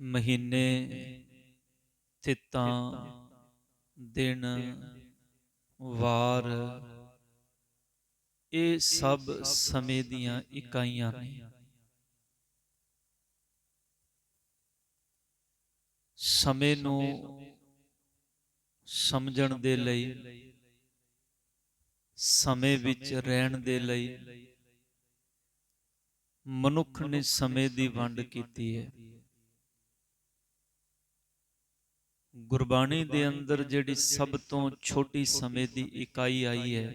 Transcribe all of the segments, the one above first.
ਮਹੀਨੇ ਤਿੱਤਾਂ ਦਿਨ ਵਾਰ। ਇਹ ਸਭ ਸਮੇਂ ਦੀਆਂ ਇਕਾਈਆਂ ਨੇ। ਸਮੇਂ ਨੂੰ ਸਮਝਣ ਦੇ ਲਈ, ਸਮੇਂ ਵਿੱਚ ਰਹਿਣ ਦੇ ਲਈ ਮਨੁੱਖ ਨੇ ਸਮੇਂ ਦੀ ਵੰਡ ਕੀਤੀ ਹੈ। ਗੁਰਬਾਣੀ ਦੇ ਅੰਦਰ ਜਿਹੜੀ ਸਭ ਤੋਂ ਛੋਟੀ ਸਮੇਂ ਦੀ ਇਕਾਈ ਆਈ ਹੈ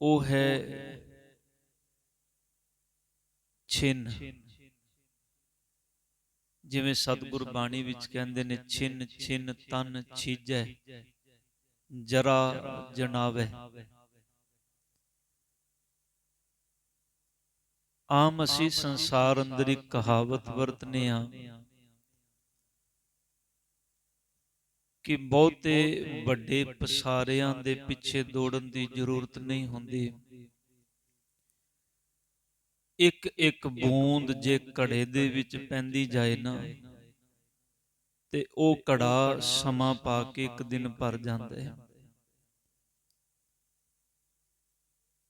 ਉਹ ਹੈ ਛਿਨ। ਜਿਵੇਂ ਸਤਿਗੁਰ ਬਾਣੀ ਵਿੱਚ ਕਹਿੰਦੇ ਨੇ ਛਿਨ ਛਿਨ ਤਨ ਛੀਜੈ ਜਰਾ ਜਨਾਵੇ। ਆਮ ਅਸੀਂ ਸੰਸਾਰ ਅੰਦਰ ਇੱਕ ਕਹਾਵਤ ਵਰਤਨੇ ਆ। ਕਿ ਬਹੁਤੇ ਵੱਡੇ ਪਸਾਰਿਆਂ ਦੇ ਪਿੱਛੇ ਦੌੜਨ ਦੀ ਜ਼ਰੂਰਤ ਨਹੀਂ ਹੁੰਦੀ। ਇੱਕ ਇੱਕ ਬੂੰਦ ਜੇ ਘੜੇ ਦੇ ਵਿੱਚ ਪੈਂਦੀ ਜਾਏ ਨਾ ਤੇ ਉਹ ਘੜਾ ਸਮਾਂ ਪਾ ਕੇ ਇੱਕ ਦਿਨ ਭਰ ਜਾਂਦਾ ਹੈ।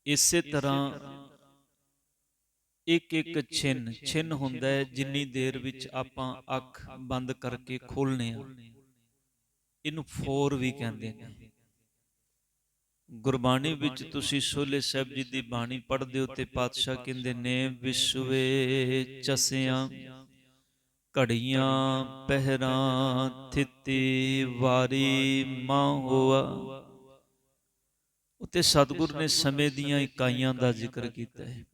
ਇਸੇ ਤਰ੍ਹਾਂ ਇੱਕ ਇੱਕ ਛਿਨ ਛਿਨ ਹੁੰਦਾ ਹੈ ਜਿੰਨੀ ਦੇਰ ਵਿੱਚ ਆਪਾਂ ਅੱਖ ਬੰਦ ਕਰਕੇ ਖੋਲਨੇ ਆ। ਇਹਨੂੰ ਫੋਰ ਵੀ ਕਹਿੰਦੇ ਨੇ। ਗੁਰਬਾਣੀ ਵਿੱਚ ਤੁਸੀਂ ਸੋਲੇ ਸਾਹਿਬ ਜੀ ਦੀ ਬਾਣੀ ਪੜ੍ਹਦੇ ਹੋ ਤੇ ਪਾਤਸ਼ਾਹ ਕਹਿੰਦੇ ਨੇ, ਵਿਸ਼ਵੇ ਚਸਿਆਂ, ਘੜੀਆਂ, ਪਹਿਰਾਂ, ਥਿੱਤੀ ਵਾਰੀ ਮਾਂ ਹੋਆ। ਉਤੇ ਸਤਿਗੁਰ ਨੇ ਸਮੇਂ ਦੀਆਂ ਇਕਾਈਆਂ ਦਾ ਜ਼ਿਕਰ ਕੀਤਾ ਹੈ।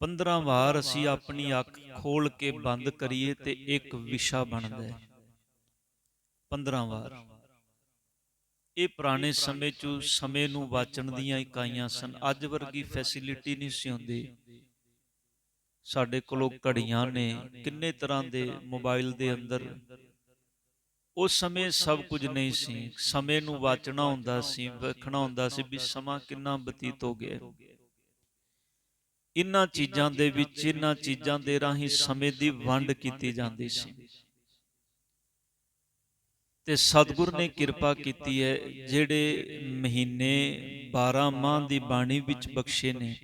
15 ਵਾਰ ਅਸੀਂ ਆਪਣੀ ਅੱਖ ਖੋਲ ਕੇ ਬੰਦ ਕਰੀਏ ਤੇ ਇੱਕ ਵਿਸ਼ਾ ਬਣਦਾ ਹੈ। 15 ਵਾਰ। ਇਹ ਪੁਰਾਣੇ ਸਮੇਂ 'ਚ ਸਮੇਂ ਨੂੰ ਵਾਚਣ ਦੀਆਂ ਇਕਾਈਆਂ ਸਨ। ਅੱਜ ਵਰਗੀ ਫੈਸਿਲਿਟੀ ਨਹੀਂ ਸੀ ਹੁੰਦੀ। ਸਾਡੇ ਕੋਲੋਂ ਘੜੀਆਂ ਨੇ ਕਿੰਨੇ ਤਰ੍ਹਾਂ ਦੇ ਮੋਬਾਈਲ ਦੇ ਅੰਦਰ। ਉਸ ਸਮੇਂ ਸਭ ਕੁਝ ਨਹੀਂ ਸੀ। ਸਮੇਂ ਨੂੰ ਵਾਚਣਾ ਹੁੰਦਾ ਸੀ, ਵੇਖਣਾ ਹੁੰਦਾ ਸੀ ਵੀ ਸਮਾਂ ਕਿੰਨਾ ਬਤੀਤ ਹੋ ਗਿਆ। ਇਨ੍ਹਾਂ ਚੀਜ਼ਾਂ ਦੇ ਵਿੱਚ, ਇਨ੍ਹਾਂ ਚੀਜ਼ਾਂ ਦੇ ਰਾਹੀਂ ਸਮੇਂ ਦੀ ਵੰਡ ਕੀਤੀ ਜਾਂਦੀ ਸੀ। ਤੇ ਸਤਿਗੁਰ ਨੇ ਕਿਰਪਾ ਕੀਤੀ ਹੈ, ਜਿਹੜੇ ਮਹੀਨੇ 12 ਮਾਹ ਦੀ ਬਾਣੀ ਵਿੱਚ ਬਖਸ਼ੇ ਨੇ।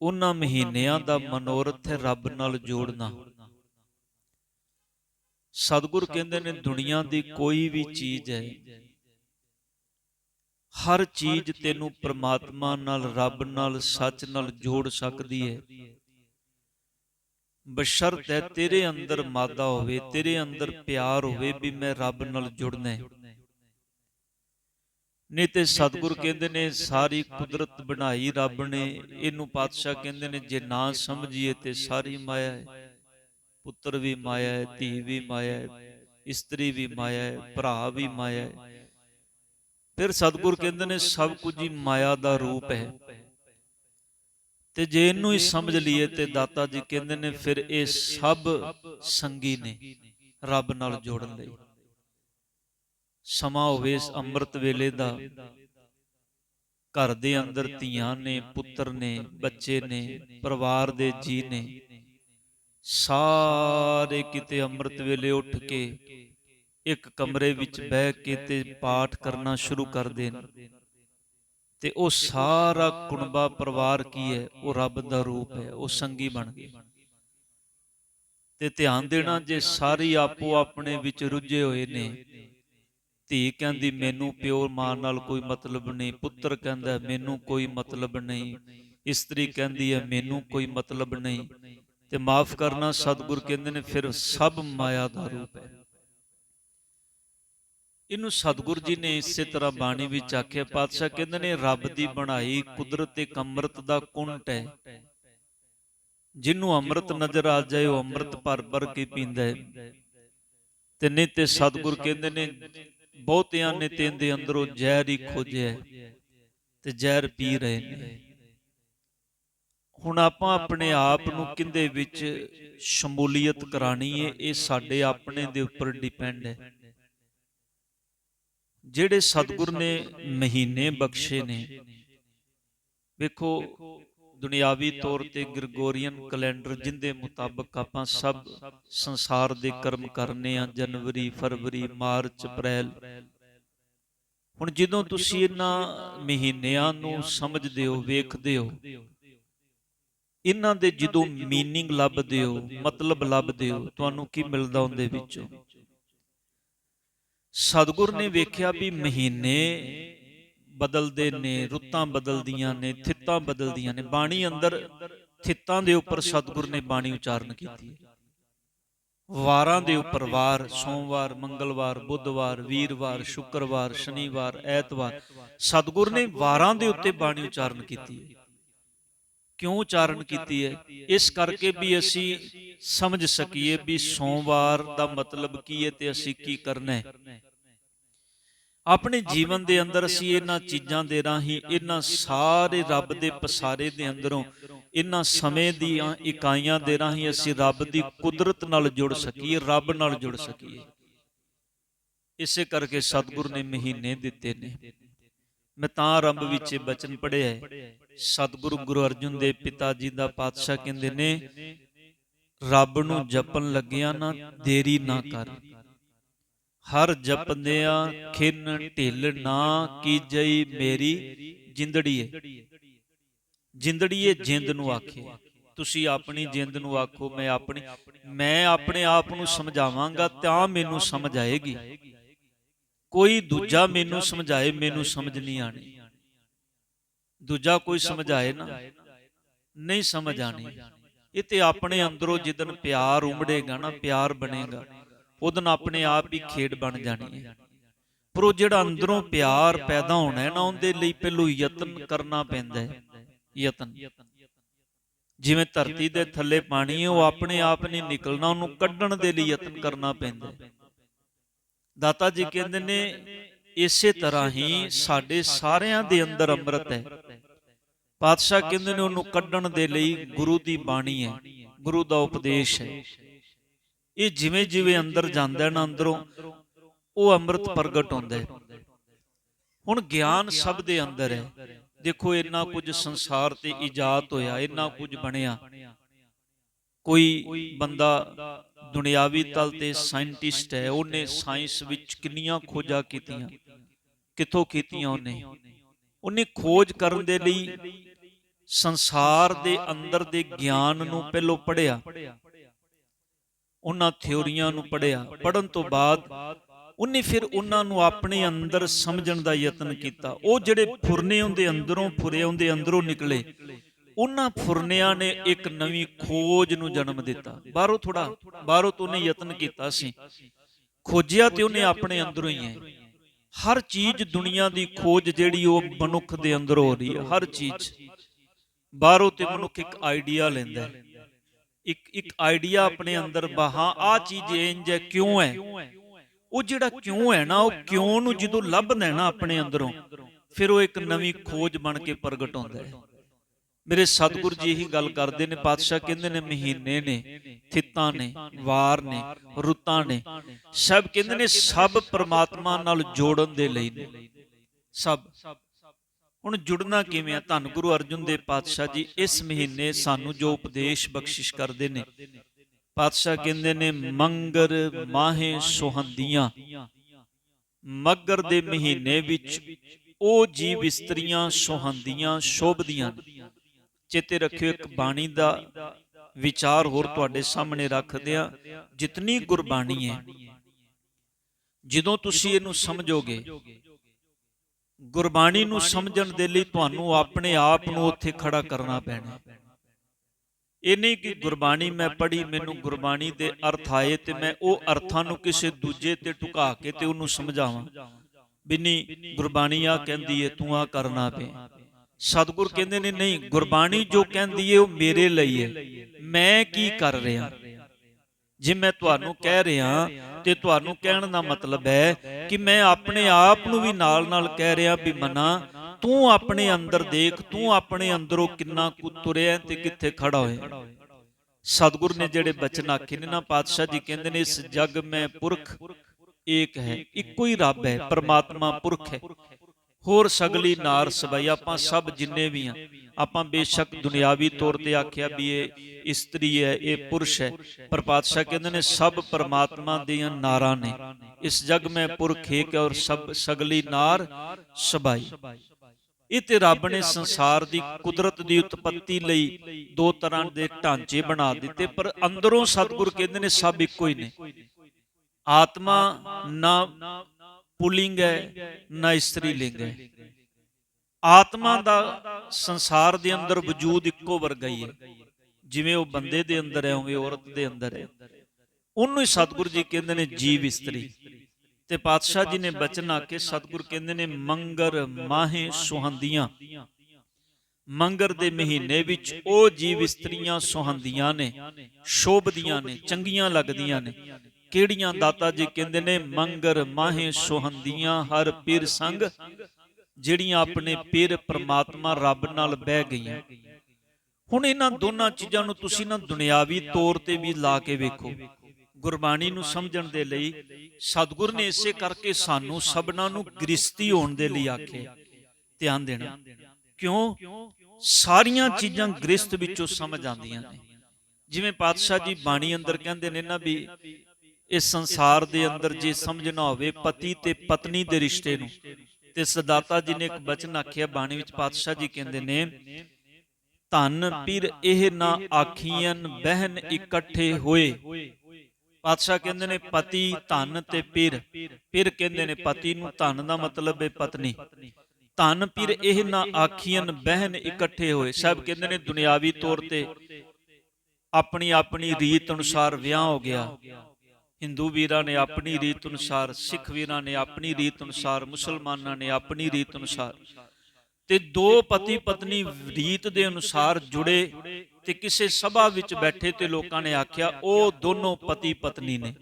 ਉਹਨਾਂ ਮਹੀਨਿਆਂ ਦਾ ਮਨੋਰਥ ਹੈ ਰੱਬ ਨਾਲ ਜੋੜਨਾ। ਸਤਿਗੁਰ ਕਹਿੰਦੇ ਨੇ, ਦੁਨੀਆ ਦੀ ਕੋਈ ਵੀ ਚੀਜ਼ ਹੈ, ਹਰ ਚੀਜ਼ ਤੈਨੂੰ ਪ੍ਰਮਾਤਮਾ ਨਾਲ, ਰੱਬ ਨਾਲ, ਸੱਚ ਨਾਲ ਜੋੜ ਸਕਦੀ ਹੈ। ਬਸ਼ਰਤ ਹੈ ਤੇਰੇ ਅੰਦਰ ਮਾਦਾ ਹੋਵੇ ਤੇਰੇ ਅੰਦਰ ਪਿਆਰ ਹੋਵੇ ਵੀ ਮੈਂ ਰੱਬ ਨਾਲ ਜੁੜਨਾ ਨਹੀਂ ਤੇ ਸਤਿਗੁਰ ਕਹਿੰਦੇ ਨੇ ਸਾਰੀ ਕੁਦਰਤ ਬਣਾਈ ਰੱਬ ਨੇ ਇਹਨੂੰ ਪਾਤਸ਼ਾਹ ਕਹਿੰਦੇ ਨੇ ਜੇ ਨਾ ਸਮਝੀਏ ਤੇ ਸਾਰੀ ਮਾਇਆ ਹੈ। ਪੁੱਤਰ ਵੀ ਮਾਇਆ ਹੈ ਧੀ ਵੀ ਮਾਇਆ ਹੈ ਇਸਤਰੀ ਵੀ ਮਾਇਆ ਹੈ ਭਰਾ ਵੀ ਮਾਇਆ ਹੈ। ਫਿਰ ਸਤਿਗੁਰ ਕਹਿੰਦੇ ਨੇ ਸਭ ਕੁਝ ਹੀ ਮਾਇਆ ਦਾ ਰੂਪ ਹੈ। ਤੇ ਜੇ ਇਹਨੂੰ ਹੀ ਸਮਝ ਲਈਏ ਤੇ ਦਾਤਾ ਜੀ ਕਹਿੰਦੇ ਨੇ, ਫਿਰ ਇਹ ਸਭ ਸੰਗੀ ਨੇ, ਰੱਬ ਨਾਲ ਜੋੜਨ ਲਈ। ਸਮਾਂ ਹੋਵੇ ਇਸ ਅੰਮ੍ਰਿਤ ਵੇਲੇ ਦਾ, ਘਰ ਦੇ ਅੰਦਰ ਧੀਆਂ ਨੇ, ਪੁੱਤਰ ਨੇ, ਬੱਚੇ ਨੇ, ਪਰਿਵਾਰ ਦੇ ਜੀ ਨੇ, ਸਾਰੇ ਕਿਤੇ ਅੰਮ੍ਰਿਤ ਵੇਲੇ ਉੱਠ ਕੇ ਇੱਕ ਕਮਰੇ ਵਿੱਚ ਬਹਿ ਕੇ ਤੇ ਪਾਠ ਕਰਨਾ ਸ਼ੁਰੂ ਕਰਦੇ ਨੇ ਤੇ ਉਹ ਸਾਰਾ ਕੁਣਬਾ ਪਰਿਵਾਰ ਕੀ ਹੈ? ਉਹ ਰੱਬ ਦਾ ਰੂਪ ਹੈ ਉਹ ਸੰਗੀ ਬਣ ਗਏ ਤੇ ਧਿਆਨ ਦੇਣਾ ਜੇ ਸਾਰੀ ਆਪੋ ਆਪਣੇ ਵਿੱਚ ਰੁੱਝੇ ਹੋਏ ਨੇ। ਧੀ ਕਹਿੰਦੀ ਮੈਨੂੰ ਪਿਓ ਮਾਂ ਨਾਲ ਕੋਈ ਮਤਲਬ ਨਹੀਂ। ਪੁੱਤਰ ਕਹਿੰਦਾ ਮੈਨੂੰ ਕੋਈ ਮਤਲਬ ਨਹੀਂ। ਇਸਤਰੀ ਕਹਿੰਦੀ ਹੈ ਮੈਨੂੰ ਕੋਈ ਮਤਲਬ ਨਹੀਂ। ਤੇ ਮਾਫ ਕਰਨਾ ਸਤਿਗੁਰ ਕਹਿੰਦੇ ਨੇ ਫਿਰ ਸਭ ਮਾਇਆ ਦਾ ਰੂਪ ਹੈ। ਇਹਨੂੰ ਸਤਿਗੁਰ ਜੀ ਨੇ ਇਸੇ ਤਰ੍ਹਾਂ ਬਾਣੀ ਵਿੱਚ ਆਖਿਆ, ਪਾਤਸ਼ਾਹ ਕਹਿੰਦੇ ਨੇ, ਰੱਬ ਦੀ ਬਣਾਈ ਕੁਦਰਤ ਤੇ ਅੰਮ੍ਰਿਤ ਦਾ ਕੁੰਟ ਹੈ। ਜਿਹਨੂੰ ਅੰਮ੍ਰਿਤ ਨਜ਼ਰ ਆ ਜਾਏ, ਉਹ ਅੰਮ੍ਰਿਤ ਭਰ ਭਰ ਕੇ ਪੀਂਦਾ ਹੈ। ਤੇ ਨਹੀਂ ਤੇ ਸਤਿਗੁਰ ਕਹਿੰਦੇ ਨੇ, ਬਹੁਤਿਆਂ ਨੇ ਤੇਂਦੇ ਅੰਦਰੋਂ ਜ਼ਹਿਰ ਹੀ ਖੋਜਿਆ ਤੇ ਜ਼ਹਿਰ ਪੀ ਰਹੇ ਨੇ। ਹੁਣ ਆਪਾਂ ਆਪਣੇ ਆਪ ਨੂੰ ਕਿੰਦੇ ਵਿੱਚ ਸ਼ਮੂਲੀਅਤ ਕਰਾਣੀ ਹੈ, ਇਹ ਸਾਡੇ ਆਪਣੇ ਦੇ ਉੱਪਰ ਡਿਪੈਂਡ ਹੈ। ਜਿਹੜੇ ਸਤਿਗੁਰ ਨੇ ਮਹੀਨੇ ਬਖਸ਼ੇ ਨੇ। ਵੇਖੋ ਦੁਨਿਆਵੀ ਤੌਰ ਤੇ ਗ੍ਰਿਗੋਰੀਅਨ ਕੈਲੰਡਰ ਜਿੰਦੇ ਮੁਤਾਬਕ ਆਪਾਂ ਸਭ ਸੰਸਾਰ ਦੇ ਕਰਮ ਕਰਨੇ ਆ ਜਨਵਰੀ ਫਰਵਰੀ ਮਾਰਚ ਅਪ੍ਰੈਲ। ਹੁਣ ਜਦੋਂ ਤੁਸੀਂ ਇਹਨਾਂ ਮਹੀਨਿਆਂ ਨੂੰ ਸਮਝਦੇ ਹੋ ਵੇਖਦੇ ਹੋ ਇਹਨਾਂ ਦੇ ਜਦੋਂ ਮੀਨਿੰਗ ਲੱਭਦੇ ਹੋ ਮਤਲਬ ਲੱਭਦੇ ਹੋ ਤੁਹਾਨੂੰ ਕੀ ਮਿਲਦਾ ਉਹਦੇ ਵਿੱਚੋਂ? ਸਤਿਗੁਰ ਨੇ ਵੇਖਿਆ ਵੀ ਮਹੀਨੇ ਬਦਲਦੇ ਨੇ ਰੁੱਤਾਂ ਬਦਲਦੀਆਂ ਨੇ ਥਿੱਤਾਂ ਬਦਲਦੀਆਂ ਨੇ। ਬਾਣੀ ਅੰਦਰ ਥਿੱਤਾਂ ਦੇ ਉੱਪਰ ਸਤਿਗੁਰ ਨੇ ਬਾਣੀ ਉਚਾਰਨ ਕੀਤੀ। ਵਾਰਾਂ ਦੇ ਉੱਪਰ ਵਾਰ ਸੋਮਵਾਰ ਮੰਗਲਵਾਰ ਬੁੱਧਵਾਰ ਵੀਰਵਾਰ ਸ਼ੁੱਕਰਵਾਰ ਸ਼ਨੀਵਾਰ ਐਤਵਾਰ। ਸਤਿਗੁਰ ਨੇ ਵਾਰਾਂ ਦੇ ਉੱਤੇ ਬਾਣੀ ਉਚਾਰਨ ਕੀਤੀ। ਹੈ ਕਿਉਂ ਉਚਾਰਨ ਕੀਤੀ ਹੈ? ਇਸ ਕਰਕੇ ਵੀ ਅਸੀਂ ਸਮਝ ਸਕੀਏ ਵੀ ਸੋਮਵਾਰ ਦਾ ਮਤਲਬ ਕੀ ਹੈ ਤੇ ਅਸੀਂ ਕੀ ਕਰਨਾ ਹੈ। ਆਪਣੇ ਜੀਵਨ ਦੇ ਅੰਦਰ ਅਸੀਂ ਇਹਨਾਂ ਚੀਜ਼ਾਂ ਦੇ ਰਾਹੀਂ, ਇਹਨਾਂ ਸਾਰੇ ਰੱਬ ਦੇ ਪਸਾਰੇ ਦੇ ਅੰਦਰੋਂ, ਇਹਨਾਂ ਸਮੇਂ ਦੀਆਂ ਇਕਾਈਆਂ ਦੇ ਰਾਹੀਂ ਅਸੀਂ ਰੱਬ ਦੀ ਕੁਦਰਤ ਨਾਲ ਜੁੜ ਸਕੀਏ, ਰੱਬ ਨਾਲ ਜੁੜ ਸਕੀਏ। ਇਸੇ ਕਰਕੇ ਸਤਿਗੁਰ ਨੇ ਮਹੀਨੇ ਦਿੱਤੇ ਨੇ। ਮੈਂ ਤਾਂ ਆਰੰਭ ਵਿੱਚ ਬਚਨ ਪੜਿਆ ਹੈ। ਸਤਿਗੁਰੂ ਗੁਰੂ ਅਰਜਨ ਦੇਵ ਪਿਤਾ ਜੀ ਦਾ ਪਾਤਸ਼ਾਹ ਕਹਿੰਦੇ ਨੇ ਰੱਬ ਨੂੰ ਜਪਣ ਲੱਗਿਆ ਨਾ ਦੇਰੀ ਨਾ ਕਰ। ਹਰ ਜਪਦਿਆਂ ਖਿੰਨ ਢਿੱਲ ਨਾ ਕੀਜਈ ਮੇਰੀ ਜਿੰਦੜੀਏ। ਜਿੰਦੜੀਏ। ਜਿੰਦ ਨੂੰ ਆਖੇ। ਤੁਸੀਂ ਆਪਣੀ ਜਿੰਦ ਨੂੰ ਆਖੋ ਮੈਂ ਆਪਣੀ ਮੈਂ ਆਪਣੇ ਆਪ ਨੂੰ ਸਮਝਾਵਾਂਗਾ ਤਾਂ ਮੈਨੂੰ ਸਮਝ ਆਏਗੀ। ਕੋਈ ਦੂਜਾ ਮੈਨੂੰ ਸਮਝਾਏ ਮੈਨੂੰ ਸਮਝ ਨਹੀਂ ਆਣੀ ਦੂਜਾ ਕੋਈ ਸਮਝਾਏ ਨਾ ਨਹੀਂ ਸਮਝ ਆਣੀ ਇਹ ਤੇ ਆਪਣੇ ਅੰਦਰੋਂ ਜਿੱਦਨ ਪਿਆਰ ਉਮੜੇਗਾ ਨਾ ਪਿਆਰ ਬਣੇਗਾ। ਉਹਦਨ ਆਪਣੇ ਆਪ ਹੀ ਖੇਡ ਬਣ ਜਾਣੀ ਹੈ। ਪਰ ਉਹ ਜਿਹੜਾ ਅੰਦਰੋਂ ਪਿਆਰ ਪੈਦਾ ਹੋਣਾ ਹੈ ਨਾ ਉਹਦੇ ਲਈ ਪਹਿਲੂ ਯਤਨ ਕਰਨਾ ਪੈਂਦਾ ਹੈ। ਯਤਨ। ਜਿਵੇਂ ਧਰਤੀ ਦੇ ਥੱਲੇ ਪਾਣੀ ਹੈ ਉਹ ਆਪਣੇ ਆਪ ਨਹੀਂ ਨਿਕਲਣਾ ਉਹਨੂੰ ਕੱਢਣ ਦੇ ਲਈ ਯਤਨ ਕਰਨਾ ਪੈਂਦਾ ਹੈ। ਦਾਤਾ ਜੀ ਕਹਿੰਦੇ ਨੇ ਇਸੇ ਤਰ੍ਹਾਂ ਹੀ ਸਾਡੇ ਸਾਰਿਆਂ ਦੇ ਅੰਦਰ ਅੰਮ੍ਰਿਤ ਹੈ। ਪਾਤਸ਼ਾਹ ਕਹਿੰਦੇ ਨੇ ਉਹਨੂੰ ਕੱਢਣ ਦੇ ਲਈ ਗੁਰੂ ਦੀ ਬਾਣੀ ਹੈ। ਗੁਰੂ ਦਾ ਉਪਦੇਸ਼ ਹੈ। ਇਹ ਜਿਵੇਂ ਜਿਵੇਂ ਅੰਦਰ ਜਾਂਦਾ ਨਾ ਅੰਦਰੋਂ ਉਹ ਅੰਮ੍ਰਿਤ ਪ੍ਰਗਟ ਹੁੰਦਾ ਹੈ। ਹੁਣ ਗਿਆਨ ਸਭ ਦੇ ਅੰਦਰ ਹੈ। ਦੇਖੋ ਇੰਨਾ ਕੁਝ ਸੰਸਾਰ ਤੇ ਇਜਾਤ ਹੋਇਆ ਇੰਨਾ ਕੁਝ ਬਣਿਆ। ਕੋਈ ਬੰਦਾ ਦੁਨਿਆਵੀ ਤਲ ਤੇ ਸਾਇੰਟਿਸਟ ਹੈ, ਉਹਨੇ ਸਾਇੰਸ ਵਿੱਚ ਕਿੰਨੀਆਂ ਖੋਜਾਂ ਕੀਤੀਆਂ, ਕਿੱਥੋਂ ਕੀਤੀਆਂ ਉਹਨੇ? ਉਹਨੇ ਖੋਜ ਕਰਨ ਦੇ ਲਈ ਸੰਸਾਰ ਦੇ ਅੰਦਰ ਦੇ ਗਿਆਨ ਨੂੰ ਪਹਿਲੋਂ ਪੜਿਆ ਉਹਨਾਂ ਥਿਉਰੀਆਂ ਨੂੰ ਪੜਿਆ ਪੜਨ ਤੋਂ ਬਾਅਦ ਉਹਨੇ ਫਿਰ ਉਹਨਾਂ ਨੂੰ ਆਪਣੇ ਅੰਦਰ ਸਮਝਣ ਦਾ ਯਤਨ ਕੀਤਾ। ਉਹ ਜਿਹੜੇ ਫੁਰਨੇ ਉਹਦੇ ਅੰਦਰੋਂ ਫੁਰੇ ਉਹਦੇ ਅੰਦਰੋਂ ਨਿਕਲੇ ਉਹਨਾਂ ਫੁਰਨਿਆਂ ਨੇ ਇੱਕ ਨਵੀਂ ਖੋਜ ਨੂੰ ਜਨਮ ਦਿੱਤਾ। ਬਾਹਰੋਂ ਥੋੜਾ ਬਾਹਰੋਂ ਤੋਂ ਉਹਨੇ ਯਤਨ ਕੀਤਾ ਸੀ। ਖੋਜਿਆ ਤੇ ਉਹਨੇ ਆਪਣੇ ਅੰਦਰੋਂ ਹੀ ਹੈ। ਹਰ ਚੀਜ਼ ਦੁਨੀਆ ਦੀ ਖੋਜ ਜਿਹੜੀ ਉਹ ਮਨੁੱਖ ਦੇ ਅੰਦਰ ਹੋ ਰਹੀ ਹੈ, ਹਰ ਚੀਜ਼। ਬਾਹਰੋਂ ਤੇ ਮਨੁੱਖ ਇੱਕ ਆਈਡੀਆ ਲੈਂਦਾ ਹੈ। ਇੱਕ ਇੱਕ ਆਈਡੀਆ ਆਪਣੇ ਅੰਦਰ ਬਹਾ ਆ ਚੀਜ਼ ਇੰਜ ਹੈ, ਕਿਉਂ ਹੈ? ਉਹ ਜਿਹੜਾ ਕਿਉਂ ਹੈ ਨਾ, ਉਹ ਕਿਉਂ ਨੂੰ ਜਦੋਂ ਲੱਭਦਾ ਹੈ ਨਾ ਆਪਣੇ ਅੰਦਰੋਂ, ਫਿਰ ਉਹ ਇੱਕ ਨਵੀਂ ਖੋਜ ਬਣ ਕੇ ਪ੍ਰਗਟ ਹੁੰਦਾ ਹੈ। ਮੇਰੇ ਸਤਿਗੁਰੂ ਜੀ ਇਹੀ ਗੱਲ ਕਰਦੇ ਨੇ ਪਾਤਸ਼ਾਹ ਕਹਿੰਦੇ ਨੇ ਮਹੀਨੇ ਨੇ ਥਿੱਤਾਂ ਨੇ ਵਾਰ ਨੇ ਰੁੱਤਾਂ ਨੇ। ਸਭ ਕਹਿੰਦੇ ਨੇ ਸਭ ਪ੍ਰਮਾਤਮਾ ਨਾਲ ਜੋੜਨ ਦੇ ਲਈ ਨੇ। ਸਭ। ਹੁਣ ਜੁੜਨਾ ਕਿਵੇਂ ਆ? ਧੰਨ ਗੁਰੂ ਅਰਜਨ ਦੇਵ ਪਾਤਸ਼ਾਹ ਜੀ ਇਸ ਮਹੀਨੇ ਸਾਨੂੰ ਜੋ ਉਪਦੇਸ਼ ਬਖਸ਼ਿਸ਼ ਕਰਦੇ ਨੇ। ਪਾਤਸ਼ਾਹ ਕਹਿੰਦੇ ਨੇ ਮੰਗਰ ਮਾਹੇ ਸੁਹੰਦੀਆਂ। ਮੱਗਰ ਦੇ ਮਹੀਨੇ ਵਿੱਚ ਉਹ ਜੀਵ ਇਸਤਰੀਆਂ ਸੁਹੰਦੀਆਂ ਸ਼ੋਭਦੀਆਂ ਚੇਤੇ ਰੱਖਿਓ ਇੱਕ ਬਾਣੀ ਦਾ ਵਿਚਾਰ ਹੋਰ ਤੁਹਾਡੇ ਸਾਹਮਣੇ ਰੱਖਦੇ ਆ ਜਿਤਨੀ ਗੁਰਬਾਣੀ ਹੈ, ਜਦੋਂ ਤੁਸੀਂ ਇਹਨੂੰ ਸਮਝੋਗੇ, ਗੁਰਬਾਣੀ ਨੂੰ ਸਮਝਣ ਦੇ ਲਈ ਤੁਹਾਨੂੰ ਆਪਣੇ ਆਪ ਨੂੰ ਉੱਥੇ ਖੜਾ ਕਰਨਾ ਪੈਣਾ ਇਹ ਨਹੀਂ ਕਿ ਗੁਰਬਾਣੀ ਮੈਂ ਪੜ੍ਹੀ, ਮੈਨੂੰ ਗੁਰਬਾਣੀ ਦੇ ਅਰਥ ਆਏ ਤੇ ਮੈਂ ਉਹ ਅਰਥਾਂ ਨੂੰ ਕਿਸੇ ਦੂਜੇ ਤੇ ਟੁਕਾ ਕੇ ਤੇ ਉਹਨੂੰ ਸਮਝਾਵਾਂ। ਬਿਨੀ ਗੁਰਬਾਣੀ ਆ ਕਹਿੰਦੀ ਏ ਤੂੰ ਆ ਕਰਨਾ ਪਿਆ। ਸਤਿਗੁਰ ਕਹਿੰਦੇ ਨੇ, ਨਹੀਂ, ਗੁਰਬਾਣੀ ਜੋ ਕਹਿੰਦੀ ਏ, ਉਹ ਮੇਰੇ ਲਈ ਏ। ਮੈਂ ਕੀ ਕਰ ਰਿਹਾ? ਜੇ ਮੈਂ ਤੁਹਾਨੂੰ ਕਹਿ ਰਿਹਾ ਤੇ ਤੁਹਾਨੂੰ ਕਹਿਣ ਦਾ ਮਤਲਬ ਹੈ ਕਿ ਮੈਂ ਆਪਣੇ ਆਪ ਨੂੰ ਵੀ ਨਾਲ ਨਾਲ ਕਹਿ ਰਿਹਾ ਵੀ ਮਨਾ, ਤੂੰ ਆਪਣੇ ਅੰਦਰ ਦੇਖ, ਤੂੰ ਆਪਣੇ ਅੰਦਰੋਂ ਕਿੰਨਾ ਕੁ ਤੁਰਿਆ ਤੇ ਕਿੱਥੇ ਖੜਾ ਹੋਇਆ ਸਤਿਗੁਰ ਨੇ ਜਿਹੜੇ ਬਚਨ ਆਖੇ ਨੇ ਨਾ, ਪਾਤਸ਼ਾਹ ਜੀ ਕਹਿੰਦੇ ਨੇ, ਇਸ ਜਗ ਮੈਂ ਪੁਰਖ, ਏਕ ਹੈ, ਇੱਕੋ ਹੀ ਰੱਬ ਹੈ, ਪਰਮਾਤਮਾ ਪੁਰਖ ਹੈ। ਹੋਰ ਸਗਲੀ ਨਾਰ ਸਬਈ, ਆਪਾਂ ਸਭ ਜਿੰਨੇ ਵੀ ਆ, ਆਪਾਂ ਬੇਸ਼ੱਕ ਦੁਨਿਆਵੀ ਤੌਰ ਤੇ ਆਖਿਆ ਵੀ ਇਹ ਇਸਤਰੀ ਹੈ, ਇਹ ਪੁਰਸ਼ ਹੈ। ਪਰ ਪਾਤਸ਼ਾਹ ਕਹਿੰਦੇ ਨੇ, ਸਭ ਪਰਮਾਤਮਾ ਦੀਆਂ ਨਾਰਾਂ ਨੇ। ਇਸ ਜਗ ਮੈਂ ਪੁਰਖ ਏਕ ਔਰ ਸਭ ਸਗਲੀ ਨਾਰ ਸਬਾਈ। ਇਹ ਤੇ ਰੱਬ ਨੇ ਸੰਸਾਰ ਦੀ ਕੁਦਰਤ ਦੀ ਉਤਪਤੀ ਲਈ ਦੋ ਤਰ੍ਹਾਂ ਦੇ ਢਾਂਚੇ ਬਣਾ ਦਿੱਤੇ, ਪਰ ਅੰਦਰੋਂ ਸਤਿਗੁਰ ਕਹਿੰਦੇ ਨੇ, ਸਭ ਇੱਕੋ ਹੀ ਨੇ। ਆਤਮਾ ਨਾ ਪੁਲਿੰਗ ਹੈ ਨਾ ਇਸਤਰੀ ਲਿੰਗ ਹੈ। ਆਤਮਾ ਦਾ ਸੰਸਾਰ ਦੇ ਅੰਦਰ ਵਜੂਦ ਇੱਕੋ ਵਰਗਾ ਹੀ ਹੈ। ਜਿਵੇਂ ਉਹ ਬੰਦੇ ਦੇ ਅੰਦਰ ਹੈ ਉਵੇਂ ਔਰਤ ਦੇ ਅੰਦਰ ਹੈ। ਉਹਨੂੰ ਹੀ ਸਤਿਗੁਰੂ ਜੀ ਕਹਿੰਦੇ ਨੇ ਜੀਵ ਇਸਤਰੀ। ਤੇ ਪਾਤਸ਼ਾਹ ਜੀ ਨੇ ਬਚਨ ਆ ਕੇ ਸਤਿਗੁਰ ਕਹਿੰਦੇ ਨੇ ਮੰਗਰ ਮਾਹੇ ਸੁਹੰਦੀਆਂ। ਮੰਗਰ ਦੇ ਮਹੀਨੇ ਵਿੱਚ ਉਹ ਜੀਵ ਇਸਤਰੀਆਂ ਸੁਹੰਦੀਆਂ ਨੇ ਸ਼ੋਭਦੀਆਂ ਨੇ। ਚੰਗੀਆਂ ਲੱਗਦੀਆਂ ਨੇ। ਕਿਹੜੀਆਂ ਦਾਤਾ ਜੀ ਕਹਿੰਦੇ ਨੇ ਮੰਗਰ ਮਾਹੇ ਸੁਹੰਦੀਆਂ ਹਰ ਪੀਰ ਸੰਗ ਜਿਹੜੀਆਂ ਆਪਣੇ ਪੀਰ ਪ੍ਰਮਾਤਮਾ ਰੱਬ ਨਾਲ ਬਹਿ ਗਈਆਂ। ਹੁਣ ਇਹਨਾਂ ਦੋਨਾਂ ਚੀਜ਼ਾਂ ਨੂੰ ਤੁਸੀਂ ਨਾ ਦੁਨਿਆਵੀ ਤੌਰ ਤੇ ਵੀ ਲਾ ਕੇ ਵੇਖੋ। ਗੁਰਬਾਣੀ ਨੂੰ ਸਮਝਣ ਦੇ ਲਈ ਸਤਿਗੁਰ ਨੇ ਇਸੇ ਕਰਕੇ ਸਾਨੂੰ ਸਭਨਾਂ ਨੂੰ ਗ੍ਰਸਤੀ ਹੋਣ ਦੇ ਲਈ ਆਖਿਆ ਧਿਆਨ ਦੇਣਾ। ਕਿਉਂ? ਸਾਰੀਆਂ ਚੀਜ਼ਾਂ ਗ੍ਰਸਤ ਵਿੱਚੋਂ ਸਮਝ ਆਉਂਦੀਆਂ ਨੇ। ਜਿਵੇਂ ਪਾਤਸ਼ਾਹ ਜੀ ਬਾਣੀ ਅੰਦਰ ਕਹਿੰਦੇ ਨੇ ਨਾ ਵੀ ਇਸ ਸੰਸਾਰ ਦੇ ਅੰਦਰ ਜੇ ਸਮਝਣਾ ਹੋਵੇ, ਪਤੀ ਤੇ ਪਤਨੀ ਦੇ ਰਿਸ਼ਤੇ ਨੂੰ। ਤੇ ਸਦਾਤਾ ਜੀ ਨੇ ਇੱਕ ਬਚਨ ਆਖਿਆ, ਬਾਣੀ ਵਿੱਚ ਪਾਤਸ਼ਾਹ ਜੀ ਕਹਿੰਦੇ ਨੇ, ਧਨ ਪੀਰ ਇਹ ਨਾ ਆਖੀਆਂ ਬਹਿਨ ਇਕੱਠੇ ਹੋਏ। ਪਾਤਸ਼ਾਹ ਕਹਿੰਦੇ ਨੇ, ਪਤੀ ਧਨ ਤੇ ਪੀਰ। ਪੀਰ ਕਹਿੰਦੇ ਨੇ, ਪਤੀ ਨੂੰ ਧਨ ਦਾ ਮਤਲਬ ਹੈ ਪਤਨੀ। ਧਨ ਪੀਰ ਇਹ ਨਾ ਆਖੀਆਂ ਬਹਿਨ ਇਕੱਠੇ ਹੋਏ। ਸਭ ਕਹਿੰਦੇ ਨੇ, ਦੁਨਿਆਵੀ ਤੌਰ ਤੇ ਆਪਣੀ ਆਪਣੀ ਰੀਤ ਅਨੁਸਾਰ ਵਿਆਹ ਹੋ ਗਿਆ। ਹਿੰਦੂ ਵੀਰਾਂ ਨੇ ਆਪਣੀ ਰੀਤ ਅਨੁਸਾਰ, ਸਿੱਖ ਵੀਰਾਂ ਨੇ ਆਪਣੀ ਰੀਤ ਅਨੁਸਾਰ, ਮੁਸਲਮਾਨਾਂ ਨੇ ਆਪਣੀ ਰੀਤ ਅਨੁਸਾਰ ਤੇ ਦੋ ਪਤੀ ਪਤਨੀ ਰੀਤ ਦੇ ਅਨੁਸਾਰ ਜੁੜੇ ਤੇ ਕਿਸੇ ਸਭਾ ਵਿੱਚ ਬੈਠੇ ਤੇ ਲੋਕਾਂ ਨੇ ਆਖਿਆ, ਉਹ ਦੋਨੋਂ ਪਤੀ ਪਤਨੀ ਨੇ।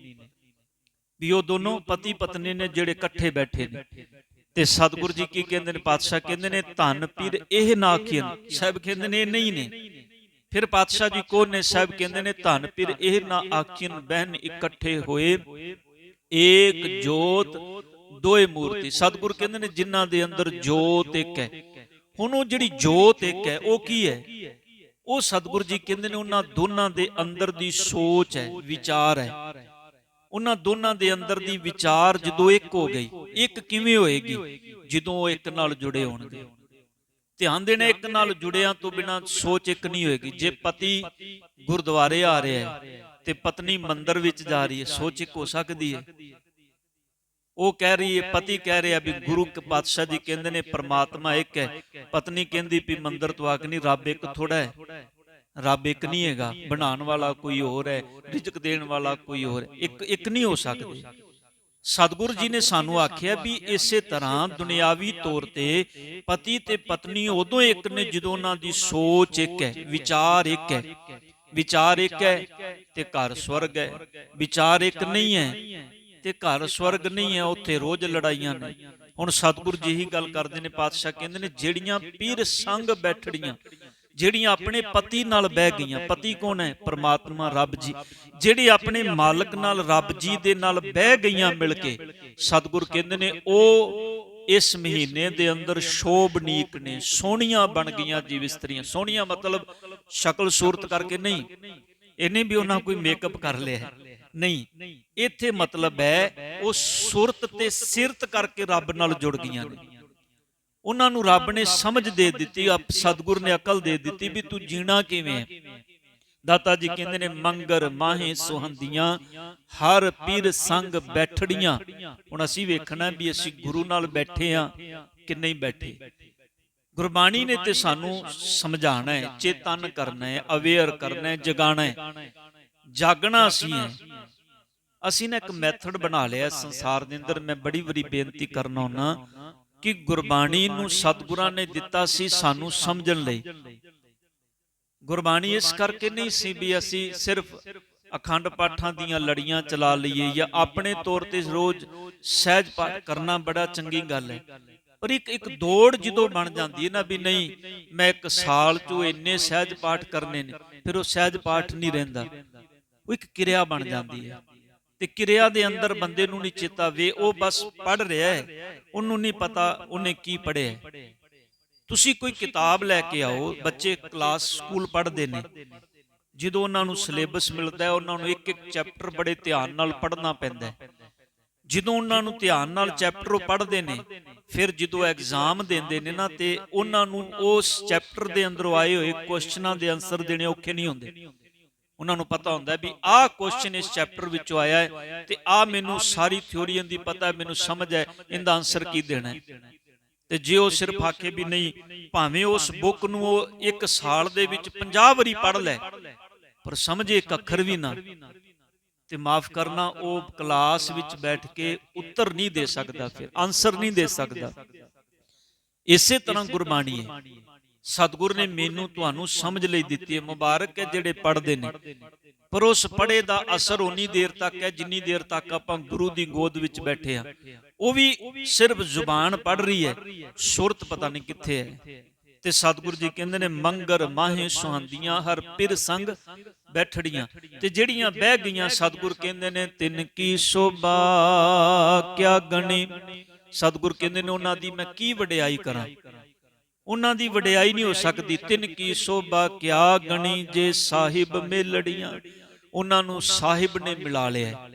ਵੀ ਉਹ ਦੋਨੋਂ ਪਤੀ ਪਤਨੀ ਨੇ ਜਿਹੜੇ ਇਕੱਠੇ ਬੈਠੇ ਨੇ। ਤੇ ਸਤਿਗੁਰੂ ਜੀ ਕੀ ਕਹਿੰਦੇ ਨੇ, ਪਾਤਸ਼ਾਹ ਕਹਿੰਦੇ ਨੇ, ਧੰਨ ਪੀਰ ਇਹ ਨਾ ਆਖੀਨ ਸਾਹਿਬ ਕਹਿੰਦੇ ਨੇ ਇਹ ਨਹੀਂ ਨੇ। ਫਿਰ ਪਾਤਸ਼ਾਹ ਜੀ ਕੋ ਸਾਹਿਬ ਕਹਿੰਦੇ ਨੇ, ਧੰਨ ਪੀਰ ਇਹ ਨਾ ਆਖੀਨ ਬਹਿਨ ਇਕੱਠੇ ਹੋਏ। ਏਕ ਜੋਤ, ਦੋਏ ਮੂਰਤੀ। ਸਤਿਗੁਰ ਕਹਿੰਦੇ ਨੇ, ਜਿਨ੍ਹਾਂ ਦੇ ਅੰਦਰ ਜੋਤ ਇੱਕ ਹੈ। ਹੁਣ ਉਹ ਜਿਹੜੀ ਜੋਤ ਇੱਕ ਹੈ, ਉਹ ਕੀ ਹੈ? ਉਹ ਸਤਿਗੁਰ ਜੀ ਕਹਿੰਦੇ ਨੇ, ਉਹਨਾਂ ਦੋਨਾਂ ਦੇ ਅੰਦਰ ਦੀ ਸੋਚ ਹੈ, ਵਿਚਾਰ ਹੈ। ਉਹਨਾਂ ਦੋਨਾਂ ਦੇ ਅੰਦਰ ਦੀ ਵਿਚਾਰ ਜਦੋਂ ਇੱਕ ਹੋ ਗਈ, ਇੱਕ ਕਿਵੇਂ ਹੋਏਗੀ? ਜਦੋਂ ਉਹ ਇੱਕ ਨਾਲ ਜੁੜੇ ਹੋਣਗੇ। ਧਿਆਨ ਦੇਣਾ ਇੱਕ ਨਾਲ ਜੁੜਿਆਂ ਤੋਂ ਬਿਨਾ ਸੋਚ ਇੱਕ ਨਹੀਂ ਹੋਏਗੀ। ਜੇ ਪਤੀ ਗੁਰਦੁਆਰੇ ਆ ਰਿਹਾ ਹੈ ਤੇ ਪਤਨੀ ਮੰਦਰ ਵਿੱਚ ਜਾ ਰਹੀ ਹੈ, ਸੋਚ ਇੱਕ ਹੋ ਸਕਦੀ ਹੈ। ਉਹ ਕਹਿ ਰਹੀ ਹੈ, ਪਤੀ ਕਹਿ ਰਿਹਾ ਵੀ ਗੁਰੂ ਕੇ ਪਾਤਸ਼ਾਹ ਜੀ ਕਹਿੰਦੇ ਨੇ, ਪ੍ਰਮਾਤਮਾ ਇੱਕ ਹੈ। ਪਤਨੀ ਕਹਿੰਦੀ ਵੀ ਮੰਦਰ ਤੋਂ ਆ ਕੇ ਨਹੀਂ, ਰੱਬ ਇੱਕ ਥੋੜਾ ਹੈ। ਰੱਬ ਇੱਕ ਨਹੀਂ ਹੈਗਾ, ਬਣਾਉਣ ਵਾਲਾ ਕੋਈ ਹੋਰ ਹੈ, ਰਿਜ਼ਕ ਦੇਣ ਵਾਲਾ ਕੋਈ ਹੋਰ ਇੱਕ ਇੱਕ ਨਹੀਂ ਹੋ ਸਕਦੇ। ਸਤਿਗੁਰੂ ਜੀ ਨੇ ਸਾਨੂੰ ਆਖਿਆ ਵੀ ਇਸੇ ਤਰ੍ਹਾਂ ਦੁਨਿਆਵੀ ਤੌਰ ਤੇ ਪਤੀ ਤੇ ਪਤਨੀ ਉਦੋਂ ਇੱਕ ਨੇ ਜਦੋਂ ਉਹਨਾਂ ਦੀ ਸੋਚ ਇੱਕ ਹੈ ਵਿਚਾਰ ਇੱਕ ਹੈ ਵਿਚਾਰ ਇੱਕ ਹੈ ਤੇ ਘਰ ਸਵਰਗ ਹੈ ਵਿਚਾਰ ਇੱਕ ਨਹੀਂ ਹੈ ਤੇ ਘਰ ਸਵਰਗ ਨਹੀਂ ਹੈ ਉੱਥੇ ਰੋਜ਼ ਲੜਾਈਆਂ ਨੇ। ਹੁਣ ਸਤਿਗੁਰੂ ਜੀ ਹੀ ਗੱਲ ਕਰਦੇ ਨੇ ਪਾਤਸ਼ਾਹ ਕਹਿੰਦੇ ਨੇ ਜਿਹੜੀਆਂ ਪੀਰ ਸੰਗ ਬੈਠੜੀਆਂ। ਜਿਹੜੀਆਂ ਆਪਣੇ ਪਤੀ ਨਾਲ ਬਹਿ ਗਈਆਂ। ਪਤੀ ਕੌਣ ਹੈ? ਪ੍ਰਮਾਤਮਾ ਰੱਬ ਜੀ। ਜਿਹੜੀ ਆਪਣੇ ਮਾਲਕ ਨਾਲ ਰੱਬ ਜੀ ਦੇ ਨਾਲ ਬਹਿ ਗਈਆਂ ਮਿਲ ਕੇ ਸਤਿਗੁਰ ਕਹਿੰਦੇ ਨੇ ਉਹ ਇਸ ਮਹੀਨੇ ਦੇ ਅੰਦਰ ਸ਼ੋਭਨੀਕ ਨੇ ਸੋਹਣੀਆਂ ਬਣ ਗਈਆਂ ਜੀਵ ਇਸਤਰੀਆਂ ਸੋਹਣੀਆਂ ਮਤਲਬ ਸ਼ਕਲ ਸੂਰਤ ਕਰਕੇ ਨਹੀਂ। ਇਹਨੇ ਵੀ ਉਹਨਾਂ ਕੋਈ ਮੇਕਅਪ ਕਰ ਲਿਆ ਨਹੀਂ ਇੱਥੇ ਮਤਲਬ ਹੈ ਉਹ ਸੁਰਤ ਤੇ ਸਿਰਤ ਕਰਕੇ ਰੱਬ ਨਾਲ ਜੁੜ ਗਈਆਂ ਨੇ। ਉਹਨਾਂ ਨੂੰ ਰੱਬ ਨੇ ਸਮਝ ਦੇ ਦਿੱਤੀ ਸਤਿਗੁਰ ਨੇ ਅਕਲ ਦੇ ਦਿੱਤੀ ਵੀ ਤੂੰ ਜੀਣਾ ਕਿਵੇਂ? ਹੈ ਦਾਤਾ ਜੀ ਕਹਿੰਦੇ ਨੇ ਮੰਗਰ ਮਾਹੇ ਸੁਹੰਦੀਆਂ ਹਰ ਪੀਰ ਸੰਗ ਬੈਠੜੀਆਂ। ਹੁਣ ਅਸੀਂ ਵੇਖਣਾ ਵੀ ਅਸੀਂ ਗੁਰੂ ਨਾਲ ਬੈਠੇ ਆ ਕਿ ਨਹੀਂ ਬੈਠੇ? ਗੁਰਬਾਣੀ ਨੇ ਤੇ ਸਾਨੂੰ ਸਮਝਾਣਾ ਹੈ ਚੇਤਨ ਕਰਨਾ ਹੈ ਅਵੇਅਰ ਕਰਨਾ ਹੈ ਜਗਾਣਾ ਹੈ। ਜਾਗਣਾ ਅਸੀਂ ਹੈ। ਅਸੀਂ ਨੇ ਇੱਕ ਮੈਥਡ ਬਣਾ ਲਿਆ ਸੰਸਾਰ ਦੇ ਅੰਦਰ। ਮੈਂ ਬੜੀ ਵਾਰੀ ਬੇਨਤੀ ਕਰਨਾ ਹੁੰਨਾ ਕਿ ਗੁਰਬਾਣੀ ਨੂੰ ਸਤਿਗੁਰਾਂ ਨੇ ਦਿੱਤਾ ਸੀ ਸਾਨੂੰ ਸਮਝਣ ਲਈ। ਗੁਰਬਾਣੀ ਇਸ ਕਰਕੇ ਨਹੀਂ ਸੀ ਵੀ ਅਸੀਂ ਸਿਰਫ ਅਖੰਡ ਪਾਠਾਂ ਦੀਆਂ ਲੜੀਆਂ ਚਲਾ ਲਈਏ ਜਾਂ ਆਪਣੇ ਤੌਰ ਤੇ ਰੋਜ਼ ਸਹਿਜ ਪਾਠ ਕਰਨਾ ਬੜਾ ਚੰਗੀ ਗੱਲ ਹੈ। ਪਰ ਇੱਕ ਇੱਕ ਦੌੜ ਜਦੋਂ ਬਣ ਜਾਂਦੀ ਹੈ ਨਾ ਵੀ ਨਹੀਂ, ਮੈਂ ਇੱਕ ਸਾਲ ਚੋਂ ਇੰਨੇ ਸਹਿਜ ਪਾਠ ਕਰਨੇ ਨੇ, ਫਿਰ ਉਹ ਸਹਿਜ ਪਾਠ ਨਹੀਂ ਰਹਿੰਦਾ। ਉਹ ਇੱਕ ਕਿਰਿਆ ਬਣ ਜਾਂਦੀ ਹੈ। ਤੇ ਕਿਰਿਆ ਦੇ ਅੰਦਰ ਬੰਦੇ ਨੂੰ ਨਹੀਂ ਚੇਤਾ ਵੇ ਉਹ ਬਸ ਪੜ ਰਿਹਾ ਹੈ। ਉਹਨੂੰ ਨਹੀਂ ਪਤਾ ਉਹਨੇ ਕੀ ਪੜਿਆ ਤੁਸੀਂ ਕੋਈ ਕਿਤਾਬ ਲੈ ਕੇ ਆਓ, ਬੱਚੇ ਕਲਾਸ ਸਕੂਲ ਪੜ੍ਹਦੇ ਨੇ। ਜਦੋਂ ਉਹਨਾਂ ਨੂੰ ਸਿਲੇਬਸ ਮਿਲਦਾ ਹੈ, ਉਹਨਾਂ ਨੂੰ ਇੱਕ ਇੱਕ ਚੈਪਟਰ ਬੜੇ ਧਿਆਨ ਨਾਲ ਪੜ੍ਹਨਾ ਪੈਂਦਾ ਹੈ। ਜਦੋਂ ਉਹਨਾਂ ਨੂੰ ਧਿਆਨ ਨਾਲ ਚੈਪਟਰ ਉਹ ਪੜ੍ਹਦੇ ਨੇ, ਫਿਰ ਜਦੋਂ ਐਗਜ਼ਾਮ ਦਿੰਦੇ ਨੇ ਨਾ ਤੇ ਉਹਨਾਂ ਨੂੰ ਉਸ ਚੈਪਟਰ ਦੇ ਅੰਦਰੋਂ ਆਏ ਹੋਏ ਕੁਐਸਚਨਾਂ ਦੇ ਆਨਸਰ ਦੇਣੇ ਔਖੇ ਨਹੀਂ ਹੁੰਦੇ। ਉਹਨਾਂ ਨੂੰ ਪਤਾ ਹੁੰਦਾ ਵੀ ਆਹ ਕੁਐਸਚਨ ਇਸ ਚੈਪਟਰ ਵਿੱਚੋਂ ਆਇਆ ਹੈ ਤੇ ਆਹ ਮੈਨੂੰ ਸਾਰੀ ਥਿਉਰੀਆਂ ਦੀ ਪਤਾ ਹੈ, ਮੈਨੂੰ ਸਮਝ ਹੈ, ਇਹਦਾ ਆਨਸਰ ਕੀ ਦੇਣਾ ਹੈ? ਤੇ ਜੇ ਉਹ ਸਿਰਫ ਆਖੇ ਵੀ ਨਹੀਂ, ਭਾਵੇਂ ਉਸ ਬੁੱਕ ਨੂੰ ਉਹ ਇੱਕ ਸਾਲ ਦੇ ਵਿੱਚ 50 ਵਾਰੀ ਪੜ੍ਹ ਲੈ, ਪਰ ਸਮਝੇ ਇੱਕ ਅੱਖਰ ਵੀ ਨਾ, ਤੇ ਮਾਫ ਕਰਨਾ, ਉਹ ਕਲਾਸ ਵਿੱਚ ਬੈਠ ਕੇ ਉੱਤਰ ਨਹੀਂ ਦੇ ਸਕਦਾ ਫਿਰ ਆਨਸਰ ਨਹੀਂ ਦੇ ਸਕਦਾ। ਇਸੇ ਤਰ੍ਹਾਂ ਗੁਰਬਾਣੀ ਹੈ। ਸਤਿਗੁਰ ਨੇ ਮੈਨੂੰ ਤੁਹਾਨੂੰ ਸਮਝ ਲਈ ਦਿੱਤੀ ਹੈ ਮੁਬਾਰਕ ਹੈ ਜਿਹੜੇ ਪੜ੍ਹਦੇ ਨੇ। ਪਰ ਉਸ ਪੜ੍ਹੇ ਦਾ ਅਸਰ ਉਨੀ ਦੇਰ ਤੱਕ ਹੈ ਜਿੰਨੀ ਦੇਰ ਤੱਕ ਆਪਾਂ ਗੁਰੂ ਦੀ ਗੋਦ ਵਿੱਚ ਬੈਠੇ ਆ ਉਹ ਵੀ ਸਿਰਫ ਜ਼ੁਬਾਨ ਪੜ੍ਹ ਰਹੀ ਹੈ ਸੁਰਤ ਪਤਾ ਨਹੀਂ ਕਿੱਥੇ ਹੈ। ਤੇ ਸਤਿਗੁਰੂ ਜੀ ਕਹਿੰਦੇ ਨੇ ਮੰਗਰ ਮਾਹੇ ਸੁਹਾਂਦੀਆਂ ਹਰ ਪਿਰ ਸੰਗ ਬੈਠੜੀਆਂ। ਤੇ ਜਿਹੜੀਆਂ ਬਹਿ ਗਈਆਂ ਸਤਿਗੁਰ ਕਹਿੰਦੇ ਨੇ ਤਿੰਨ ਕੀ ਸ਼ੋਭਾ ਕਿਆ ਗਣੀ? ਸਤਿਗੁਰ ਕਹਿੰਦੇ ਨੇ ਉਹਨਾਂ ਦੀ ਮੈਂ ਕੀ ਵਡਿਆਈ ਕਰਾਂ ਉਹਨਾਂ ਦੀ ਵਡਿਆਈ ਨਹੀਂ ਹੋ ਸਕਦੀ। ਤਿੰਨ ਕੀ ਸ਼ੋਭਾ ਕਿਆ ਗਣੀ ਜੇ ਸਾਹਿਬ ਮੇਲੜੀਆਂ। ਉਹਨਾਂ ਨੂੰ ਸਾਹਿਬ ਨੇ ਮਿਲਾ ਲਿਆ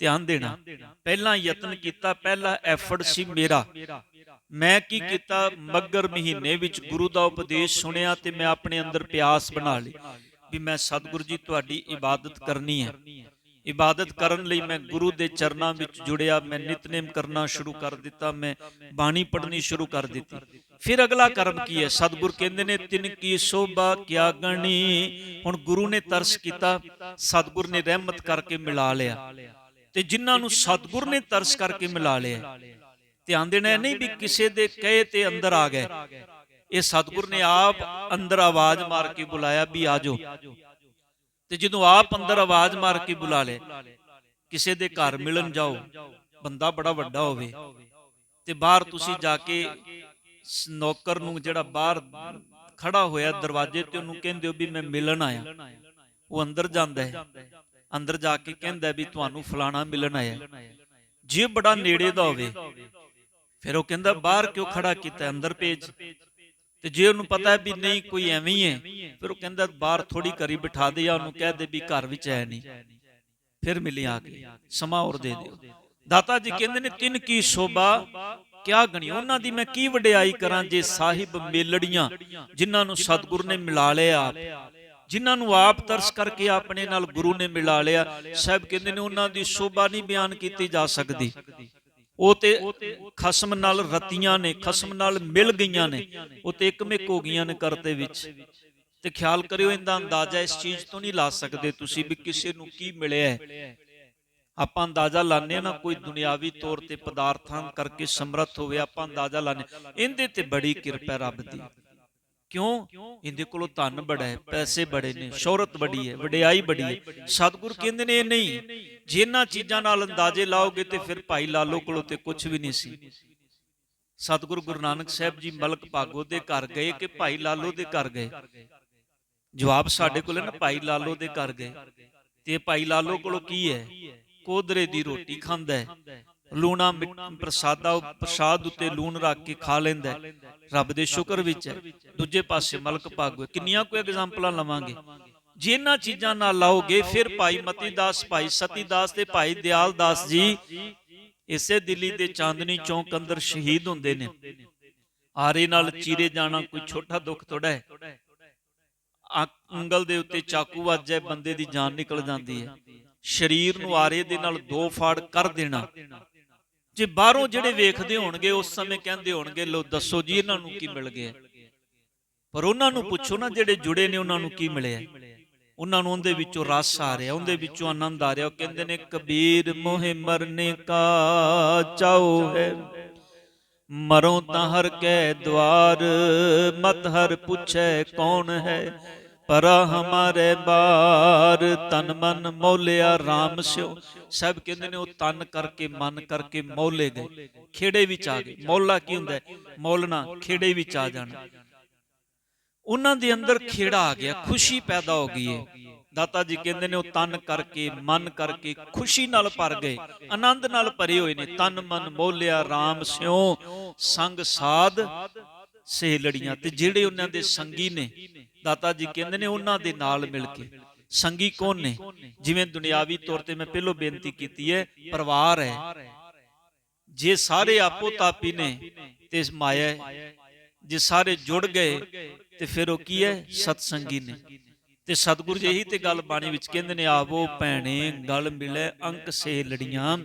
ਧਿਆਨ ਦੇਣਾ, ਪਹਿਲਾ ਯਤਨ ਕੀਤਾ, ਪਹਿਲਾ ਐਫਰਟ ਸੀ ਮੇਰਾ। ਮੈਂ ਕੀ ਕੀਤਾ? ਮੱਗਰ ਮਹੀਨੇ ਵਿੱਚ ਗੁਰੂ ਦਾ ਉਪਦੇਸ਼ ਸੁਣਿਆ ਤੇ ਮੈਂ ਆਪਣੇ ਅੰਦਰ ਪਿਆਸ ਬਣਾ ਲਈ ਵੀ ਮੈਂ ਸਤਿਗੁਰੂ ਜੀ, ਤੁਹਾਡੀ ਇਬਾਦਤ ਕਰਨੀ ਹੈ। ਇਬਾਦਤ ਕਰਨ ਲਈ ਮੈਂ ਗੁਰੂ ਦੇ ਚਰਨਾਂ ਵਿੱਚ ਜੁੜਿਆ, ਮੈਂ ਨਿਤਨੇਮ ਕਰਨਾ ਸ਼ੁਰੂ ਕਰ ਦਿੱਤਾ, ਮੈਂ ਬਾਣੀ ਪੜ੍ਹਨੀ ਸ਼ੁਰੂ ਕਰ ਦਿੱਤੀ। ਫਿਰ ਅਗਲਾ ਕਰਮ ਕੀ ਹੈ? ਸਤਿਗੁਰ ਕਹਿੰਦੇ ਨੇ, ਤਿਨ ਕੀ ਸੋਭਾ ਕਿਆ ਗਣੀ? ਹੁਣ ਗੁਰੂ ਨੇ ਤਰਸ ਕੀਤਾ, ਸਤਿਗੁਰ ਨੇ ਰਹਿਮਤ ਕਰਕੇ ਮਿਲਾ ਲਿਆ। ਤੇ ਜਿਨ੍ਹਾਂ ਨੂੰ ਸਤਿਗੁਰ ਨੇ ਤਰਸ ਕਰਕੇ ਮਿਲਾ ਲਿਆ ਧਿਆਨ ਦੇਣਾ ਇਹ ਨਹੀਂ ਵੀ ਕਿਸੇ ਦੇ ਕਹੇ ਤੇ ਅੰਦਰ ਆ ਗਏ। ਇਹ ਸਤਿਗੁਰ ਨੇ ਆਪ ਅੰਦਰ ਆਵਾਜ਼ ਮਾਰ ਕੇ ਬੁਲਾਇਆ ਵੀ ਆਜੋ ਤੇ ਜਦੋਂ ਆਪ ਅੰਦਰ ਆਵਾਜ਼ ਮਾਰ ਕੇ ਬੁਲਾ ਲੇ ਕਿਸੇ ਦੇ ਘਰ ਮਿਲਣ ਜਾਓ, ਬੰਦਾ ਬੜਾ ਵੱਡਾ ਹੋਵੇ, ਤੇ ਬਾਹਰ ਤੁਸੀਂ ਜਾ ਕੇ ਨੌਕਰ ਨੂੰ ਜਿਹੜਾ ਬਾਹਰ ਖੜਾ ਹੋਇਆ ਦਰਵਾਜ਼ੇ ਤੇ ਉਹਨੂੰ ਕਹਿੰਦੇ ਹੋ ਵੀ ਮੈਂ ਮਿਲਣ ਆਇਆ। ਉਹ ਅੰਦਰ ਜਾਂਦਾ ਹੈ। ਅੰਦਰ ਜਾ ਕੇ ਕਹਿੰਦਾ ਵੀ ਤੁਹਾਨੂੰ ਫਲਾਣਾ ਮਿਲਣ ਆਇਆ। ਜੇ ਬੜਾ ਨੇੜੇ ਦਾ ਹੋਵੇ, ਫਿਰ ਉਹ ਕਹਿੰਦਾ ਬਾਹਰ ਕਿਉਂ ਖੜਾ ਕੀਤਾ? ਅੰਦਰ ਭੇਜ। ਤੇ ਜੇ ਉਹਨੂੰ ਪਤਾ ਹੈ ਵੀ ਨਹੀਂ ਕੋਈ ਐਵੇਂ ਹੀ ਹੈ, ਫਿਰ ਉਹ ਕਹਿੰਦਾ ਬਾਹਰ ਥੋੜੀ ਕਰੀ ਬਿਠਾ ਦੇ ਜਾਂ ਉਹਨੂੰ ਕਹਿ ਦੇ ਵੀ ਘਰ ਵਿੱਚ ਹੈ ਨਹੀਂ। ਫਿਰ ਮਿਲੀ ਆ ਕੇ, ਸਮਾਂ ਹੋਰ ਦੇ ਦਿਓ। ਦਾਤਾ ਜੀ ਕਹਿੰਦੇ ਨੇ, ਤਿੰਨ ਕੀ ਸ਼ੋਭਾ, ਕਿਆ ਗਣੀ? ਉਹਨਾਂ ਦੀ ਮੈਂ ਕੀ ਵਡਿਆਈ ਕਰਾਂ ਜੇ ਸਾਹਿਬ ਮੇਲੜੀਆਂ, ਜਿਨ੍ਹਾਂ ਨੂੰ ਸਤਿਗੁਰ ਨੇ ਮਿਲਾ ਲਿਆ। ਆਪ ਜਿਨ੍ਹਾਂ ਨੂੰ ਆਪ ਤਰਸ ਕਰਕੇ ਆਪਣੇ ਨਾਲ ਗੁਰੂ ਨੇ ਮਿਲਾ ਲਿਆ। ਸਾਹਿਬ ਕਹਿੰਦੇ ਨੇ, ਉਹਨਾਂ ਦੀ ਸ਼ੋਭਾ ਨਹੀਂ ਬਿਆਨ ਕੀਤੀ ਜਾ ਸਕਦੀ। ਉਹ ਤੇ ਖਸਮ ਨਾਲ ਰਤੀਆਂ ਨੇ, ਖਸਮ ਨਾਲ ਮਿਲ ਗਈਆਂ ਨੇ, ਉਹ ਤੇ ਇੱਕਮਿਕ ਹੋ ਗਈਆਂ ਨੇ ਕਰਤੇ ਵਿੱਚ। ਤੇ ਖਿਆਲ ਕਰਿਓ, ਇਹਦਾ ਅੰਦਾਜ਼ਾ ਇਸ ਚੀਜ਼ ਤੋਂ ਨਹੀਂ ਲਾ ਸਕਦੇ ਤੁਸੀਂ ਵੀ ਕਿਸੇ ਨੂੰ ਕੀ ਮਿਲਿਆ ਹੈ। ਆਪਾਂ ਅੰਦਾਜ਼ਾ ਲਾਣੇ ਨਾ, ਕੋਈ ਦੁਨਿਆਵੀ ਤੌਰ ਤੇ ਪਦਾਰਥਾਂ ਕਰਕੇ ਸਮਰੱਥ ਹੋਵੇ, ਆਪਾਂ ਅੰਦਾਜ਼ਾ ਲਾਣੇ ਇਹਦੇ ਤੇ ਬੜੀ ਕਿਰਪਾ ਰੱਬ ਦੀ। ਕਿਉਂ? ਇਹਦੇ ਕੋਲੋਂ ਧਨ ਬੜਾ ਹੈ ਪੈਸੇ ਬੜੇ ਨੇ ਸ਼ੋਹਰਤ ਬੜੀ ਹੈ ਵਡਿਆਈ ਬੜੀ ਹੈ ਸਤਿਗੁਰ ਕਹਿੰਦੇ ਨੇ ਇਹ ਨਹੀਂ। ਜੇ ਇਹਨਾਂ ਚੀਜ਼ਾਂ ਨਾਲ ਅੰਦਾਜ਼ੇ ਲਾਓਗੇ ਤੇ ਫਿਰ ਭਾਈ ਲਾਲੋ ਕੋਲੋਂ ਤੇ ਕੁਝ ਵੀ ਨਹੀਂ ਸੀ। ਸਤਿਗੁਰੂ ਗੁਰੂ ਨਾਨਕ ਸਾਹਿਬ ਜੀ ਮਲਕ ਭਾਗੋ ਦੇ ਘਰ ਗਏ ਕਿ ਭਾਈ ਲਾਲੋ ਦੇ ਘਰ ਗਏ? ਜਵਾਬ ਸਾਡੇ ਕੋਲ ਹੈ ਨਾ ਭਾਈ ਲਾਲੋ ਦੇ ਘਰ ਗਏ। ਤੇ ਭਾਈ ਲਾਲੋ ਕੋਲੋਂ ਕੀ ਹੈ? ਕੋਦਰੇ ਦੀ ਰੋਟੀ ਖਾਂਦਾ ਹੈ। ਲੂਣਾ ਮਿੱਠ- ਪ੍ਰਸਾਦਾ ਪ੍ਰਸਾਦ ਉੱਤੇ ਲੂਣ ਰੱਖ ਕੇ ਖਾ ਲੈਂਦਾ ਰੱਬ ਦੇ ਸ਼ੁਕਰ ਵਿੱਚ ਹੈ। ਦੂਜੇ ਪਾਸੇ ਮਲਕ ਭਾਗੋ ਕਿੰਨੀਆਂ ਕੋਈ ਐਗਜ਼ਾਮਪਲਾਂ ਲਵਾਂਗੇ। ਜੇ ਚੀਜ਼ਾਂ ਨਾਲ ਲਾਓਗੇ, ਫਿਰ ਭਾਈ ਮਤੀ ਦਾਸ ਭਾਈ ਸਤੀ ਦਾਸ ਤੇ ਭਾਈ ਦਿਆਲ ਦਾਸ ਜੀ ਇਸੇ ਦਿੱਲੀ ਦੇ ਚਾਂਦਨੀ ਚੌਂਕ ਅੰਦਰ ਸ਼ਹੀਦ ਹੁੰਦੇ ਨੇ। ਆਰੇ ਨਾਲ ਚੀਰੇ ਜਾਣਾ ਕੋਈ ਛੋਟਾ ਦੁੱਖ ਥੋੜਾ ਹੈ। ਆ- ਉਂਗਲ ਦੇ ਉੱਤੇ ਚਾਕੂ ਵੱਜ ਜਾਏ, ਬੰਦੇ ਦੀ ਜਾਨ ਨਿਕਲ ਜਾਂਦੀ ਹੈ। ਸਰੀਰ ਨੂੰ ਆਰੇ ਦੇ ਨਾਲ ਦੋ ਫਾੜ ਕਰ ਦੇਣਾ। ਜੇ ਬਾਹਰੋਂ ਜਿਹੜੇ ਵੇਖਦੇ ਹੋਣਗੇ ਉਸ ਸਮੇਂ ਕਹਿੰਦੇ ਹੋਣਗੇ ਲੋ ਦੱਸੋ ਜੀ ਇਹਨਾਂ ਨੂੰ ਕੀ ਮਿਲ ਗਿਆ? ਪਰ ਉਹਨਾਂ ਨੂੰ ਪੁੱਛੋ ਨਾ ਜਿਹੜੇ ਜੁੜੇ ਨੇ ਉਹਨਾਂ ਨੂੰ ਕੀ ਮਿਲਿਆ? ਉਹਨਾਂ ਨੂੰ ਉਹਦੇ ਵਿੱਚੋਂ ਰਸ ਆ ਰਿਹਾ ਉਹਦੇ ਵਿੱਚੋਂ ਆਨੰਦ ਆ ਰਿਹਾ। ਉਹ ਕਹਿੰਦੇ ਨੇ ਕਬੀਰ ਮੋਹਿ ਮਰਨੇ ਕਾ ਚਾਉ ਹੈ। ਮਰੋ ਤਾਂ ਹਰ ਕੈ ਦਵਾਰ ਮਤ ਹਰ ਪੁੱਛੈ ਕੌਣ ਹੈ। ਪਰ ਹਮਾਰੇ ਬਾਰ, ਤਨ ਮਨ ਮੋਲਿਆ RAM ਸਿਓ। ਸਭ ਕਹਿੰਦੇ ਨੇ ਉਹ ਤਨ ਕਰਕੇ ਮਨ ਕਰਕੇ ਮੋਲੇ ਗਏ। ਖੇੜੇ ਵਿੱਚ ਆ ਗਏ। ਮੌਲਾ ਕੀ ਹੁੰਦਾ? ਹੈ? ਖੇੜੇ ਵਿੱਚ ਆ ਜਾਣਾ। ਉਹਨਾਂ ਦੇ ਅੰਦਰ ਖੇੜਾ ਆ ਗਿਆ। ਖੁਸ਼ੀ ਪੈਦਾ ਹੋ ਗਈ ਹੈ ਦਾਤਾ ਜੀ ਕਹਿੰਦੇ ਨੇ ਉਹ ਤਨ ਕਰਕੇ, ਮਨ ਕਰਕੇ ਖੁਸ਼ੀ ਨਾਲ ਭਰ ਗਏ। ਆਨੰਦ ਨਾਲ ਭਰੇ ਹੋਏ ਨੇ। ਤਨ ਮਨ ਮੋਲਿਆ RAM ਸਿਓ। ਸੰਗ ਸਾਧ ਸਹੇਲੜੀਆਂ ਤੇ ਜਿਹੜੇ ਉਹਨਾਂ ਦੇ ਸੰਗੀ ਨੇ ਦਾਤਾ ਜੀ ਕਹਿੰਦੇ ਨੇ ਉਹਨਾਂ ਦੇ ਨਾਲ ਮਿਲ ਕੇ। ਸੰਗੀ ਕੌਣ ਨੇ? ਜਿਵੇਂ ਦੁਨਿਆਵੀ ਤੌਰ ਤੇ ਮੈਂ ਪਹਿਲਾਂ ਬੇਨਤੀ ਕੀਤੀ ਹੈ, ਪਰਿਵਾਰ ਹੈ। ਜੇ ਸਾਰੇ ਆਪੋ ਤਾਪੀ ਨੇ ਤੇ ਮਾਇਆ ਜੇ ਸਾਰੇ ਜੁੜ ਗਏ ਤੇ ਫਿਰ ਉਹ ਕੀ ਹੈ? ਸਤਸੰਗੀ ਨੇ। ਤੇ ਸਤਿਗੁਰੂ ਜੀ ਇਹੀ ਤੇ ਗੱਲ ਬਾਣੀ ਵਿੱਚ ਕਹਿੰਦੇ ਨੇ, ਆਵੋ ਭੈਣੇ, ਗਲ ਮਿਲੇ ਅੰਕ ਸੇ ਲੜੀਆਂ।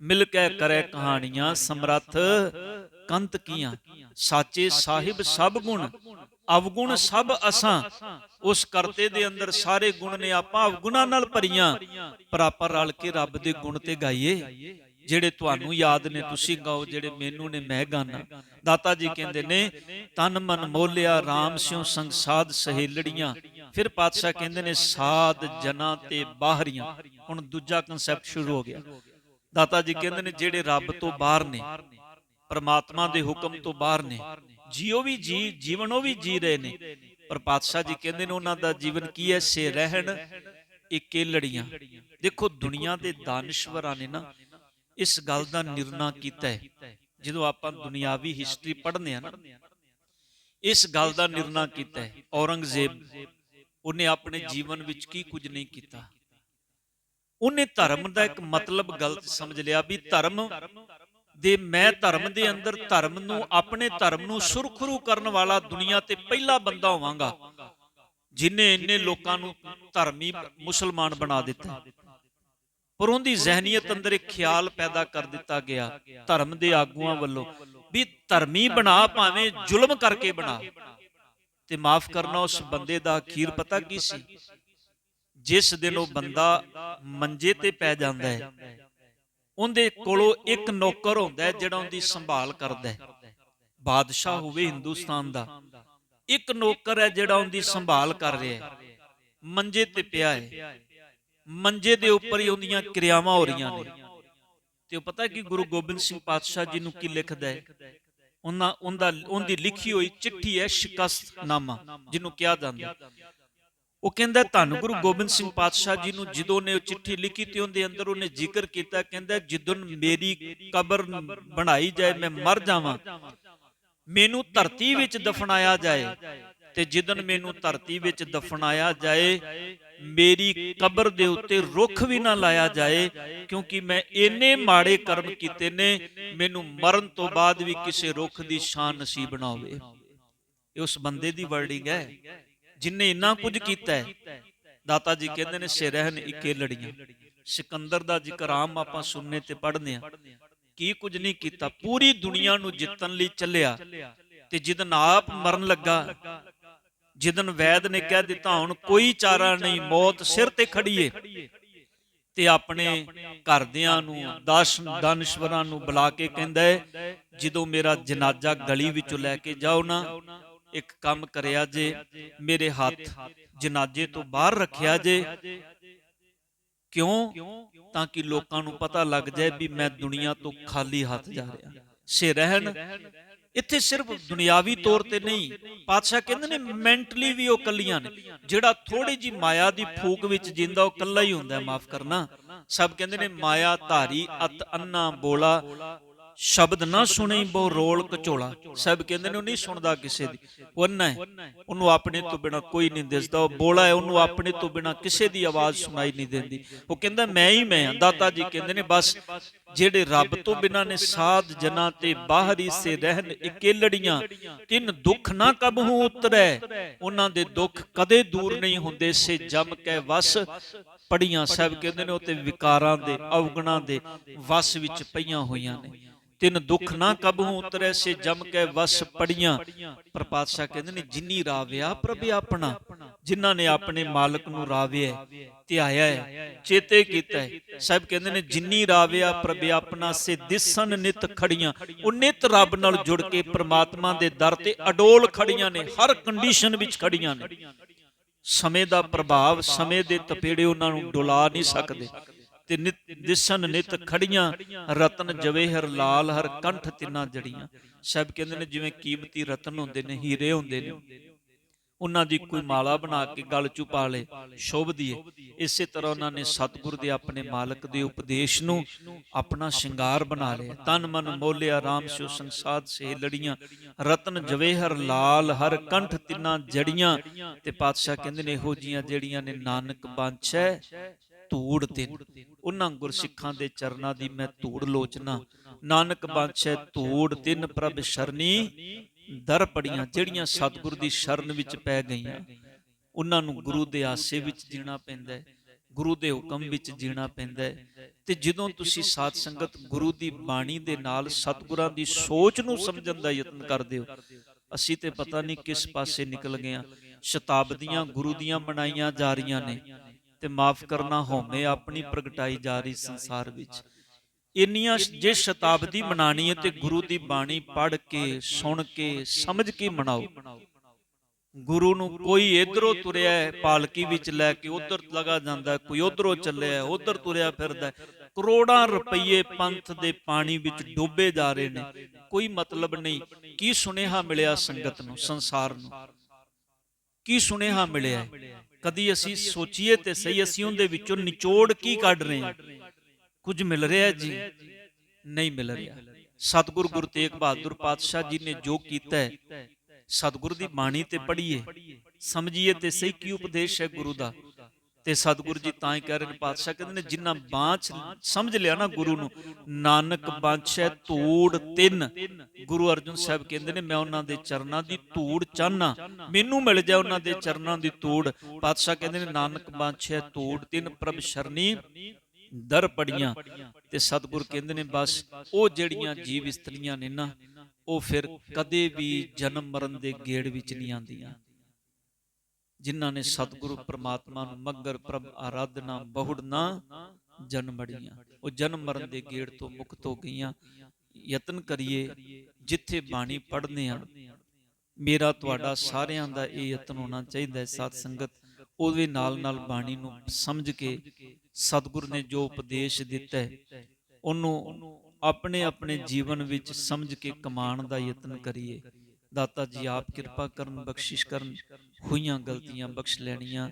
ਮਿਲ ਕੇ ਕਰੇ ਕਹਾਣੀਆਂ ਸਮਰੱਥ। ਕੰਤ ਕੀਆਂ, ਸਾਚੇ ਸਾਹਿਬ ਸਭ ਗੁਣ। ਅਵਗੁਣ ਸਭ ਅਸਾਂ, ਉਸ ਕਰਤੇ ਦੇ ਅੰਦਰ ਸਾਰੇ ਗੁਣ ਨੇ ਆਪਾਂ ਅਵਗੁਣਾਂ ਨਾਲ ਭਰੀਆਂ, ਪਰ ਆਪਾਂ ਰਲ ਕੇ ਰੱਬ ਦੇ ਗੁਣ ਤੇ ਗਾਈਏ, ਜਿਹੜੇ ਤੁਹਾਨੂੰ ਯਾਦ ਨੇ, ਤੁਸੀਂ ਗਾਓ, ਜਿਹੜੇ ਮੈਨੂੰ ਨੇ, ਮੈਂ ਗਾਣਾ ਦਾਤਾ ਜੀ ਕਹਿੰਦੇ ਨੇ, ਤਨ ਮਨ ਮੋਲਿਆ RAM ਸਿਉ ਸੰਗ ਸਾਧ ਸਹੇਲੜੀਆਂ। ਫਿਰ ਪਾਤਸ਼ਾਹ ਕਹਿੰਦੇ ਨੇ, ਸਾਧ ਜਨਾਂ ਤੇ ਬਾਹਰੀਆਂ। ਹੁਣ ਦੂਜਾ ਕਨਸੈਪਟ ਸ਼ੁਰੂ ਹੋ ਗਿਆ। ਦਾਤਾ ਜੀ ਕਹਿੰਦੇ ਨੇ, ਜਿਹੜੇ ਰੱਬ ਤੋਂ ਬਾਹਰ ਨੇ, ਪਰਮਾਤਮਾ ਦੇ ਹੁਕਮ ਤੋਂ ਬਾਹਰ ਨੇ ਜੀਓ ਵੀ ਜੀ, ਜੀਵਨ ਉਹ ਵੀ ਜੀ ਰਹੇ ਨੇ। ਪਰ ਪਾਤਸ਼ਾਹ ਜੀ ਕਹਿੰਦੇ ਨੇ ਉਹਨਾਂ ਦਾ ਜੀਵਨ ਕੀ ਹੈ? ਸੇ ਰਹਿਣ, ਇੱਕੇ ਲੜੀਆਂ। ਦੇਖੋ ਦੁਨੀਆ ਦੇ ਦਾਨਸ਼ਵਰਾਂ ਨੇ ਨਾ ਇਸ ਗੱਲ ਦਾ ਨਿਰਣਾ ਕੀਤਾ ਹੈ। ਜਦੋਂ ਆਪਾਂ ਦੁਨਿਆਵੀ ਹਿਸਟਰੀ ਪੜ੍ਹਨੇ ਆ ਨਾ, ਇਸ ਗੱਲ ਦਾ ਨਿਰਣਾ ਕੀਤਾ ਹੈ। ਔਰੰਗਜ਼ੇਬ, ਉਹਨੇ ਆਪਣੇ ਜੀਵਨ ਵਿੱਚ ਕੀ ਕੁਝ ਨਹੀਂ ਕੀਤਾ। ਉਹਨੇ ਧਰਮ ਦਾ ਇੱਕ ਮਤਲਬ ਗਲਤ ਸਮਝ ਲਿਆ ਵੀ ਧਰਮ ਦੇ ਮੈਂ ਧਰਮ ਦੇ ਅੰਦਰ ਧਰਮ ਨੂੰ, ਆਪਣੇ ਧਰਮ ਨੂੰ ਸੁਰਖਰੂ ਕਰਨ ਵਾਲਾ ਦੁਨੀਆ ਤੇ ਪਹਿਲਾ ਬੰਦਾ ਹੋਵਾਂਗਾ, ਜਿਨੇ ਇੰਨੇ ਲੋਕਾਂ ਨੂੰ ਧਰਮੀ ਮੁਸਲਮਾਨ ਬਣਾ ਦਿੱਤਾ। ਪਰ ਉਹਦੀ ਜ਼ਿਹਨੀਅਤ ਅੰਦਰ ਇੱਕ ਖਿਆਲ ਪੈਦਾ ਕਰ ਦਿੱਤਾ ਗਿਆ, ਧਰਮ ਦੇ ਆਗੂਆਂ ਵੱਲੋਂ, ਵੀ ਧਰਮੀ ਬਣਾ, ਭਾਵੇਂ ਜ਼ੁਲਮ ਕਰਕੇ ਬਣਾ। ਤੇ ਮਾਫ ਕਰਨਾ, ਉਸ ਬੰਦੇ ਦਾ ਅਖੀਰ ਪਤਾ ਕੀ ਸੀ? ਜਿਸ ਦਿਨ ਉਹ ਬੰਦਾ ਮੰਜੇ ਤੇ ਪੈ ਜਾਂਦਾ ਹੈ ਉਹਦੇ ਕੋਲੋਂ ਇੱਕ ਨੌਕਰ ਹੁੰਦਾ ਜਿਹੜਾ ਉਹਦੀ ਸੰਭਾਲ ਕਰਦਾ ਹੈ। ਬਾਦਸ਼ਾਹ ਹੋਵੇ ਹਿੰਦੁਸਤਾਨ ਦਾ। ਇੱਕ ਨੌਕਰ ਹੈ ਜਿਹੜਾ ਉਹਦੀ ਸੰਭਾਲ ਕਰ ਰਿਹਾ ਹੈ। ਮੰਜੇ ਤੇ ਪਿਆ ਹੈ। ਮੰਜੇ ਦੇ ਉੱਪਰ ਹੀ ਉਹਦੀਆਂ ਕਿਰਿਆਵਾਂ ਹੋ ਰਹੀਆਂ ਨੇ। ਤੇ ਉਹ ਪਤਾ ਕਿ ਗੁਰੂ ਗੋਬਿੰਦ ਸਿੰਘ ਪਾਤਸ਼ਾਹ ਜੀ ਨੂੰ ਕੀ ਲਿਖਦਾ ਹੈ? ਉਹਨਾਂ ਉਹਦਾ ਉਹਦੀ ਲਿਖੀ ਹੋਈ ਚਿੱਠੀ ਹੈ ਸ਼ਿਕਸਤਨਾਮਾ ਜਿਹਨੂੰ ਕਿਹਾ ਜਾਂਦਾ ਉਹ ਕਹਿੰਦਾ ਧੰਨ ਗੁਰੂ ਗੋਬਿੰਦ ਸਿੰਘ ਪਾਤਸ਼ਾਹ ਜੀ ਨੂੰ ਜਦੋਂ ਨੇ ਉਹ ਚਿੱਠੀ ਲਿਖੀ ਤੇ ਉਹਦੇ ਅੰਦਰ ਉਹਨੇ ਜ਼ਿਕਰ ਕੀਤਾ ਕਹਿੰਦਾ ਜਦੋਂ ਮੇਰੀ ਕਬਰ ਬਣਾਈ ਜਾਏ ਮੈਂ ਮਰ ਜਾਵਾਂ। ਮੈਨੂੰ ਧਰਤੀ ਵਿੱਚ ਦਫਨਾਇਆ ਜਾਏ ਤੇ ਜਿੱਦਨ ਮੈਨੂੰ ਧਰਤੀ ਵਿੱਚ ਦਫਨਾਇਆ ਜਾਏ ਮੇਰੀ ਕਬਰ ਦੇ ਉੱਤੇ ਰੁੱਖ ਵੀ ਨਾ ਲਾਇਆ ਜਾਏ ਕਿਉਂਕਿ ਮੈਂ ਇੰਨੇ ਮਾੜੇ ਕਰਮ ਕੀਤੇ ਨੇ ਮੈਨੂੰ ਮਰਨ ਤੋਂ ਬਾਅਦ ਵੀ ਕਿਸੇ ਰੁੱਖ ਦੀ ਸ਼ਾਨ ਨਸੀਬ ਨਾ ਹੋਵੇ। ਇਹ ਉਸ ਬੰਦੇ ਦੀ ਵਰਡਿੰਗ ਹੈ। ਜਿਨੇ ਇੰਨਾ ਕੁਝ ਕੀਤਾ ਹੈ। ਦਾਤਾ ਜੀ ਕਹਿੰਦੇ ਨੇ ਸਿਰਹਨ ਇੱਕੇ ਲੜੀਆਂ। ਸਿਕੰਦਰ ਦਾ ਜ਼ਿਕਰ ਆਮ ਆਪਾਂ ਸੁਣਨੇ ਤੇ ਪੜ੍ਹਨੇ ਆ ਕੀ ਕੁਝ ਨਹੀਂ ਕੀਤਾ ਪੂਰੀ ਦੁਨੀਆ ਨੂੰ ਜਿੱਤਣ ਲਈ ਚੱਲਿਆ। ਤੇ ਜਿਦਨ ਆਪ ਮਰਨ ਲੱਗਾ ਜਿਦਨ ਵੈਦ ਨੇ ਕਹਿ ਦਿੱਤਾ ਹੁਣ ਕੋਈ ਚਾਰਾ ਨਹੀਂ ਮੌਤ ਸਿਰ ਤੇ ਖੜੀਏ ਤੇ ਆਪਣੇ ਘਰਦਿਆਂ ਨੂੰ ਦਾਸ਼ ਦਾਨਸ਼ਵਰਾਂ ਨੂੰ ਬੁਲਾ ਕੇ ਕਹਿੰਦਾ ਹੈ ਜਦੋਂ ਮੇਰਾ ਜਨਾਜ਼ਾ ਗਲੀ ਵਿੱਚੋਂ ਲੈ ਕੇ ਜਾਓ ਨਾ ਇੱਕ ਕੰਮ ਕਰਿਆ ਜੇ ਮੇਰੇ ਹੱਥ ਜਨਾਜ਼ੇ ਤੋਂ ਬਾਹਰ ਰੱਖਿਆ ਜੇ। ਕਿਉਂ? ਤਾਂ ਕਿ ਲੋਕਾਂ ਨੂੰ ਪਤਾ ਲੱਗ ਜਾਏ ਵੀ ਮੈਂ ਦੁਨੀਆ ਤੋਂ ਖਾਲੀ ਹੱਥ ਜਾ ਰਿਹਾ। ਸੇ ਰਹਿਣ। ਇੱਥੇ ਸਿਰਫ ਦੁਨਿਆਵੀ ਤੌਰ ਤੇ ਨਹੀਂ ਪਾਤਸ਼ਾਹ ਕਹਿੰਦੇ ਨੇ ਮੈਂਟਲੀ ਵੀ ਉਹ ਕੱਲੀਆਂ ਨੇ। ਜਿਹੜਾ ਥੋੜੀ ਜੀ ਮਾਇਆ ਦੀ ਫੂਕ ਵਿੱਚ ਜਿੰਦਾ ਉਹ ਕੱਲਾ ਹੀ ਹੁੰਦਾ ਮਾਫ ਕਰਨਾ। ਸਭ ਕਹਿੰਦੇ ਨੇ ਮਾਇਆ ਧਾਰੀ ਅਤ ਅੰਨਾ ਬੋਲਾ। ਸ਼ਬਦ ਨਾ ਸੁਣੀ, ਬਹੁ ਰੋਲ ਕਚੋਲਾ ਸਭ ਕਹਿੰਦੇ ਨੇ, ਉਹ ਨਹੀਂ ਸੁਣਦਾ ਕਿਸੇ ਦੀ। ਉਹ ਅੰਨਾ ਉਹਨੂੰ ਆਪਣੇ ਤੋਂ ਬਿਨਾ ਕੋਈ ਨਹੀਂ ਦਿਸਦਾ। ਉਹ ਬੋਲਾ ਹੈ, ਉਹਨੂੰ ਆਪਣੇ ਤੋਂ ਬਿਨਾ ਕਿਸੇ ਦੀ ਆਵਾਜ਼ ਸੁਣਾਈ ਨਹੀਂ ਦਿੰਦੀ। ਉਹ ਕਹਿੰਦਾ, ਮੈਂ ਹੀ ਮੈਂ ਹਾਂ। ਦਾਤਾ ਜੀ ਕਹਿੰਦੇ ਨੇ, ਬਸ ਜਿਹੜੇ ਰੱਬ ਤੋਂ ਬਿਨਾ ਨੇ ਸਾਧ ਜਨਾਂ ਤੇ ਬਾਹਰੀ ਸੇ ਰਹਿਣ ਇਕੇ ਤਿੰਨ ਦੁੱਖ ਨਾ ਕਬਹੂ ਉਤਰੈ? ਉਹਨਾਂ ਦੇ ਦੁੱਖ ਕਦੇ ਦੂਰ ਨਹੀਂ ਹੁੰਦੇ, ਸੇ ਜਮ ਕੈ ਵਸ। ਪੜੀਆਂ ਸਭ ਕਹਿੰਦੇ ਨੇ, ਉਹ ਤੇ ਵਿਕਾਰਾਂ ਦੇ ਅਵਗੁਣਾਂ ਦੇ ਵਸ ਵਿੱਚ ਪਈਆਂ ਹੋਈਆਂ ਨੇ। ਤਿੰਨ ਦੁੱਖ ਨਾ ਕਬਹੂ ਉਤਰੈ ਸੇ ਜਮ ਕੇ ਵਸ ਪੜੀਆਂ। ਪਰ ਪਾਤਸ਼ਾਹ ਕਹਿੰਦੇ ਨੇ, ਜਿਨੀ ਰਾਵਿਆ ਪ੍ਰਭ ਆਪਣਾ, ਜਿਨ੍ਹਾਂ ਨੇ ਆਪਣੇ ਮਾਲਕ ਨੂੰ ਰਾਵਿਆ ਧਿਆਇਆ ਹੈ, ਚੇਤੇ ਕੀਤਾ ਹੈ। ਸਭ ਕਹਿੰਦੇ ਨੇ, ਜਿਨੀ ਰਾਵਿਆ ਪ੍ਰਭ ਆਪਣਾ, ਸੇ ਦਿਸਨ ਨਿਤ ਖੜੀਆਂ। ਉਹ ਨਿਤ ਰੱਬ ਨਾਲ ਜੁੜ ਕੇ ਪ੍ਰਮਾਤਮਾ ਦੇ ਦਰ ਤੇ ਅਡੋਲ ਖੜੀਆਂ ਨੇ, ਹਰ ਕੰਡੀਸ਼ਨ ਵਿੱਚ ਖੜੀਆਂ ਨੇ। ਸਮੇਂ ਦਾ ਪ੍ਰਭਾਵ, ਸਮੇਂ ਦੇ ਤਪੇੜੇ ਉਹਨਾਂ ਨੂੰ ਡੁਲਾ ਨਹੀਂ ਸਕਦੇ। ਤੇ ਦਿਸਨ ਨਿਤ ਖੜੀਆਂ, ਰਤਨ ਜਵੇਹਰ ਲਾਲ ਹਰ ਕੰਠ ਤਿੰਨਾ ਜੜੀਆਂ। ਸਭ ਕਹਿੰਦੇ ਨੇ ਜਿਵੇਂ ਕੀਮਤੀ ਰਤਨ ਹੁੰਦੇ ਨੇ, ਹੀਰੇ ਹੁੰਦੇ ਨੇ। ਉਹਨਾਂ ਦੀ ਕੋਈ ਮਾਲਾ ਬਣਾ ਕੇ ਗਲ ਚ ਪਾ ਲੇ ਸ਼ੋਭਦੀ ਏ ਇਸੇ ਤਰ੍ਹਾਂ ਉਹਨਾਂ ਨੇ ਸਤਿਗੁਰ ਦੇ ਆਪਣੇ ਮਾਲਕ ਦੇ ਉਪਦੇਸ਼ ਨੂੰ ਆਪਣਾ ਸ਼ਿੰਗਾਰ ਬਣਾ ਲਿਆ। ਤਨ ਮਨ ਮੋਲਿਆ ਰਾਮ ਸਿਓ ਸੰਸਾਦ ਸੇ ਲੜੀਆਂ। ਰਤਨ ਜਵੇਹਰ ਲਾਲ ਹਰ ਕੰਠ ਤਿੰਨਾਂ ਜੜੀਆਂ। ਤੇ ਪਾਤਸ਼ਾਹ ਕਹਿੰਦੇ ਨੇ ਇਹੋ ਜੀਆਂ ਜਿਹੜੀਆਂ ਨੇ ਨਾਨਕ ਬਾਂਛੈ ਧੂੜ ਤਿੰਨ ਉਹਨਾਂ ਗੁਰਸਿੱਖਾਂ ਦੇ ਚਰਨਾਂ ਦੀ ਮੈਂ ਧੂੜ ਲੋਚਨਾ। ਨਾਨਕ ਬਾਂਛੈ ਧੂੜ ਤਿੰਨ ਪ੍ਰਭ ਸ਼ਰਨੀ ਦਰ ਪੜੀਆਂ, ਜਿਹੜੀਆਂ ਸਤਿਗੁਰ ਦੀ ਸ਼ਰਨ ਵਿੱਚ ਪੈ ਗਈਆਂ। ਉਹਨਾਂ ਨੂੰ ਗੁਰੂ ਦੇ ਆਸੇ ਵਿੱਚ ਜੀਣਾ ਪੈਂਦਾ ਹੈ, ਗੁਰੂ ਦੇ ਹੁਕਮ ਵਿੱਚ ਜੀਣਾ ਪੈਂਦਾ ਹੈ। ਤੇ ਜਦੋਂ ਤੁਸੀਂ ਸਾਧ ਸੰਗਤ ਗੁਰੂ ਦੀ ਬਾਣੀ ਦੇ ਨਾਲ ਸਤਿਗੁਰਾਂ ਦੀ ਸੋਚ ਨੂੰ ਸਮਝਣ ਦਾ ਯਤਨ ਕਰਦੇ ਹੋ, ਅਸੀਂ ਤੇ ਪਤਾ ਨਹੀਂ ਕਿਸ ਪਾਸੇ ਨਿਕਲ ਗਏ ਹਾਂ। ਸ਼ਤਾਬਦੀਆਂ ਗੁਰੂ ਦੀਆਂ ਬਣਾਈਆਂ ਜਾ ਰਹੀਆਂ ਨੇ। ਤੇ ਮਾਫ ਕਰਨਾ ਹਉਮੈ ਆਪਣੀ ਪ੍ਰਗਟਾਈ ਜਾ ਰਹੀ ਸੰਸਾਰ ਵਿੱਚ। ਇੰਨੀਆਂ ਜੇ ਸ਼ਤਾਬਦੀ ਮਨਾਣੀ ਹੈ ਤੇ ਗੁਰੂ ਦੀ ਬਾਣੀ ਪੜ੍ਹ ਕੇ, ਸੁਣ ਕੇ, ਸਮਝ ਕੇ ਮਨਾਓ। ਗੁਰੂ ਨੂੰ ਕੋਈ ਇਧਰੋਂ ਤੁਰਿਆ ਪਾਲਕੀ ਵਿੱਚ ਲੈ ਕੇ ਉਧਰ ਲਗਾ ਜਾਂਦਾ ਕੋਈ ਉਧਰੋਂ ਚੱਲਿਆ ਉਧਰ ਤੁਰਿਆ ਫਿਰਦਾ ਕਰੋੜਾਂ ਰੁਪਏ ਪੰਥ ਦੇ ਪਾਣੀ ਵਿੱਚ ਡੋਬੇ ਜਾ ਰਹੇ ਨੇ। ਕੋਈ ਮਤਲਬ ਨਹੀਂ। ਕੀ ਸੁਨੇਹਾ ਮਿਲਿਆ ਸੰਗਤ ਨੂੰ, ਸੰਸਾਰ ਨੂੰ? ਕੀ ਸੁਨੇਹਾ ਮਿਲਿਆ ਕਦੀ ਅਸੀਂ ਸੋਚੀਏ ਤੇ ਸਹੀ ਅਸੀਂ ਉਹਦੇ ਵਿੱਚੋਂ ਨਿਚੋੜ ਕੀ ਕੱਢ ਰਹੇ ਹਾਂ? ਕੁਝ ਮਿਲ ਰਿਹਾ ਜੀ? ਨਹੀਂ ਮਿਲ ਰਿਹਾ। ਸਤਿਗੁਰ ਗੁਰੂ ਤੇਗ ਬਹਾਦਰ ਪਾਤਸ਼ਾਹ ਜੀ ਨੇ ਜੋ ਕੀਤਾ ਹੈ ਸਤਿਗੁਰ ਦੀ ਬਾਣੀ ਤੇ ਪੜ੍ਹੀਏ। ਸਮਝੀਏ ਤੇ ਸਹੀ ਕੀ ਉਪਦੇਸ਼ ਹੈ ਗੁਰੂ ਦਾ? ਤੇ ਸਤਿਗੁਰੂ ਜੀ ਤਾਂ ਹੀ ਕਹਿ ਰਹੇ ਨੇ, ਪਾਤਸ਼ਾਹ ਕਹਿੰਦੇ ਨੇ, ਜਿੰਨਾ ਬਾਂਝ ਸਮਝ ਲਿਆ ਨਾ ਗੁਰੂ ਨੂੰ, ਨਾਨਕ ਬਾਂਛੈ ਧੂੜ ਤਿੰਨ। ਗੁਰੂ ਅਰਜਨ ਸਾਹਿਬ ਕਹਿੰਦੇ ਨੇ, ਮੈਂ ਉਹਨਾਂ ਦੇ ਚਰਨਾਂ ਦੀ ਧੂੜ ਚਾਹਨਾ, ਮੈਨੂੰ ਮਿਲ ਜਾ ਉਹਨਾਂ ਦੇ ਚਰਨਾਂ ਦੀ ਧੂੜ। ਪਾਤਸ਼ਾਹ ਕਹਿੰਦੇ ਨੇ, ਨਾਨਕ ਬਾਂਛੈ ਧੂੜ ਤਿੰਨ, ਪ੍ਰਭ ਸ਼ਰਨੀ ਦਰ ਪੜੀਆਂ। ਤੇ ਸਤਿਗੁਰ ਕਹਿੰਦੇ ਨੇ, ਬਸ ਉਹ ਜਿਹੜੀਆਂ ਜੀਵ ਇਸਤਰੀਆਂ ਨੇ ਨਾ, ਉਹ ਫਿਰ ਕਦੇ ਵੀ ਜਨਮ ਮਰਨ ਦੇ ਗੇੜ ਵਿੱਚ ਨਹੀਂ ਆਉਂਦੀਆਂ। ਜਿਨ੍ਹਾਂ ਨੇ ਸਤਿਗੁਰੂ ਪ੍ਰਮਾਤਮਾ ਨੂੰ ਮੱਗਰ ਪ੍ਰਭ ਆਰਾਧਨਾ ਬਹੁੜ ਨਾ ਜਨਮੜੀਆਂ ਉਹ ਜਨਮ ਮਰਨ ਦੇ ਗੇੜ ਤੋਂ ਮੁਕਤ ਹੋ ਗਈਆਂ। ਯਤਨ ਕਰੀਏ ਜਿੱਥੇ ਬਾਣੀ ਪੜ੍ਹਨੇ ਆ ਮੇਰਾ ਤੁਹਾਡਾ ਸਾਰਿਆਂ ਦਾ ਇਹ ਯਤਨ ਹੋਣਾ ਚਾਹੀਦਾ ਹੈ ਸਾਧ ਸੰਗਤ ਉਹਦੇ ਨਾਲ ਨਾਲ ਬਾਣੀ ਨੂੰ ਸਮਝ ਕੇ ਸਤਿਗੁਰ ਨੇ ਜੋ ਉਪਦੇਸ਼ ਦਿੱਤਾ ਹੈ ਉਹਨੂੰ ਆਪਣੇ ਆਪਣੇ ਜੀਵਨ ਵਿੱਚ ਸਮਝ ਕੇ ਕਮਾਉਣ ਦਾ ਯਤਨ ਕਰੀਏ। ਦਾਤਾ ਜੀ ਆਪ ਕਿਰਪਾ ਕਰਨ ਬਖਸ਼ਿਸ਼ ਕਰਨ। ਹੋਈਆਂ ਗਲਤੀਆਂ ਬਖਸ਼ ਲੈਣੀਆਂ,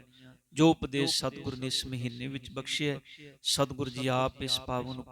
ਜੋ ਉਪਦੇਸ਼ ਸਤਿਗੁਰ ਨੇ ਇਸ ਮਹੀਨੇ ਵਿੱਚ ਬਖਸ਼ਿਆ ਸਤਿਗੁਰ ਜੀ ਆਪ ਇਸ ਪਾਵਨ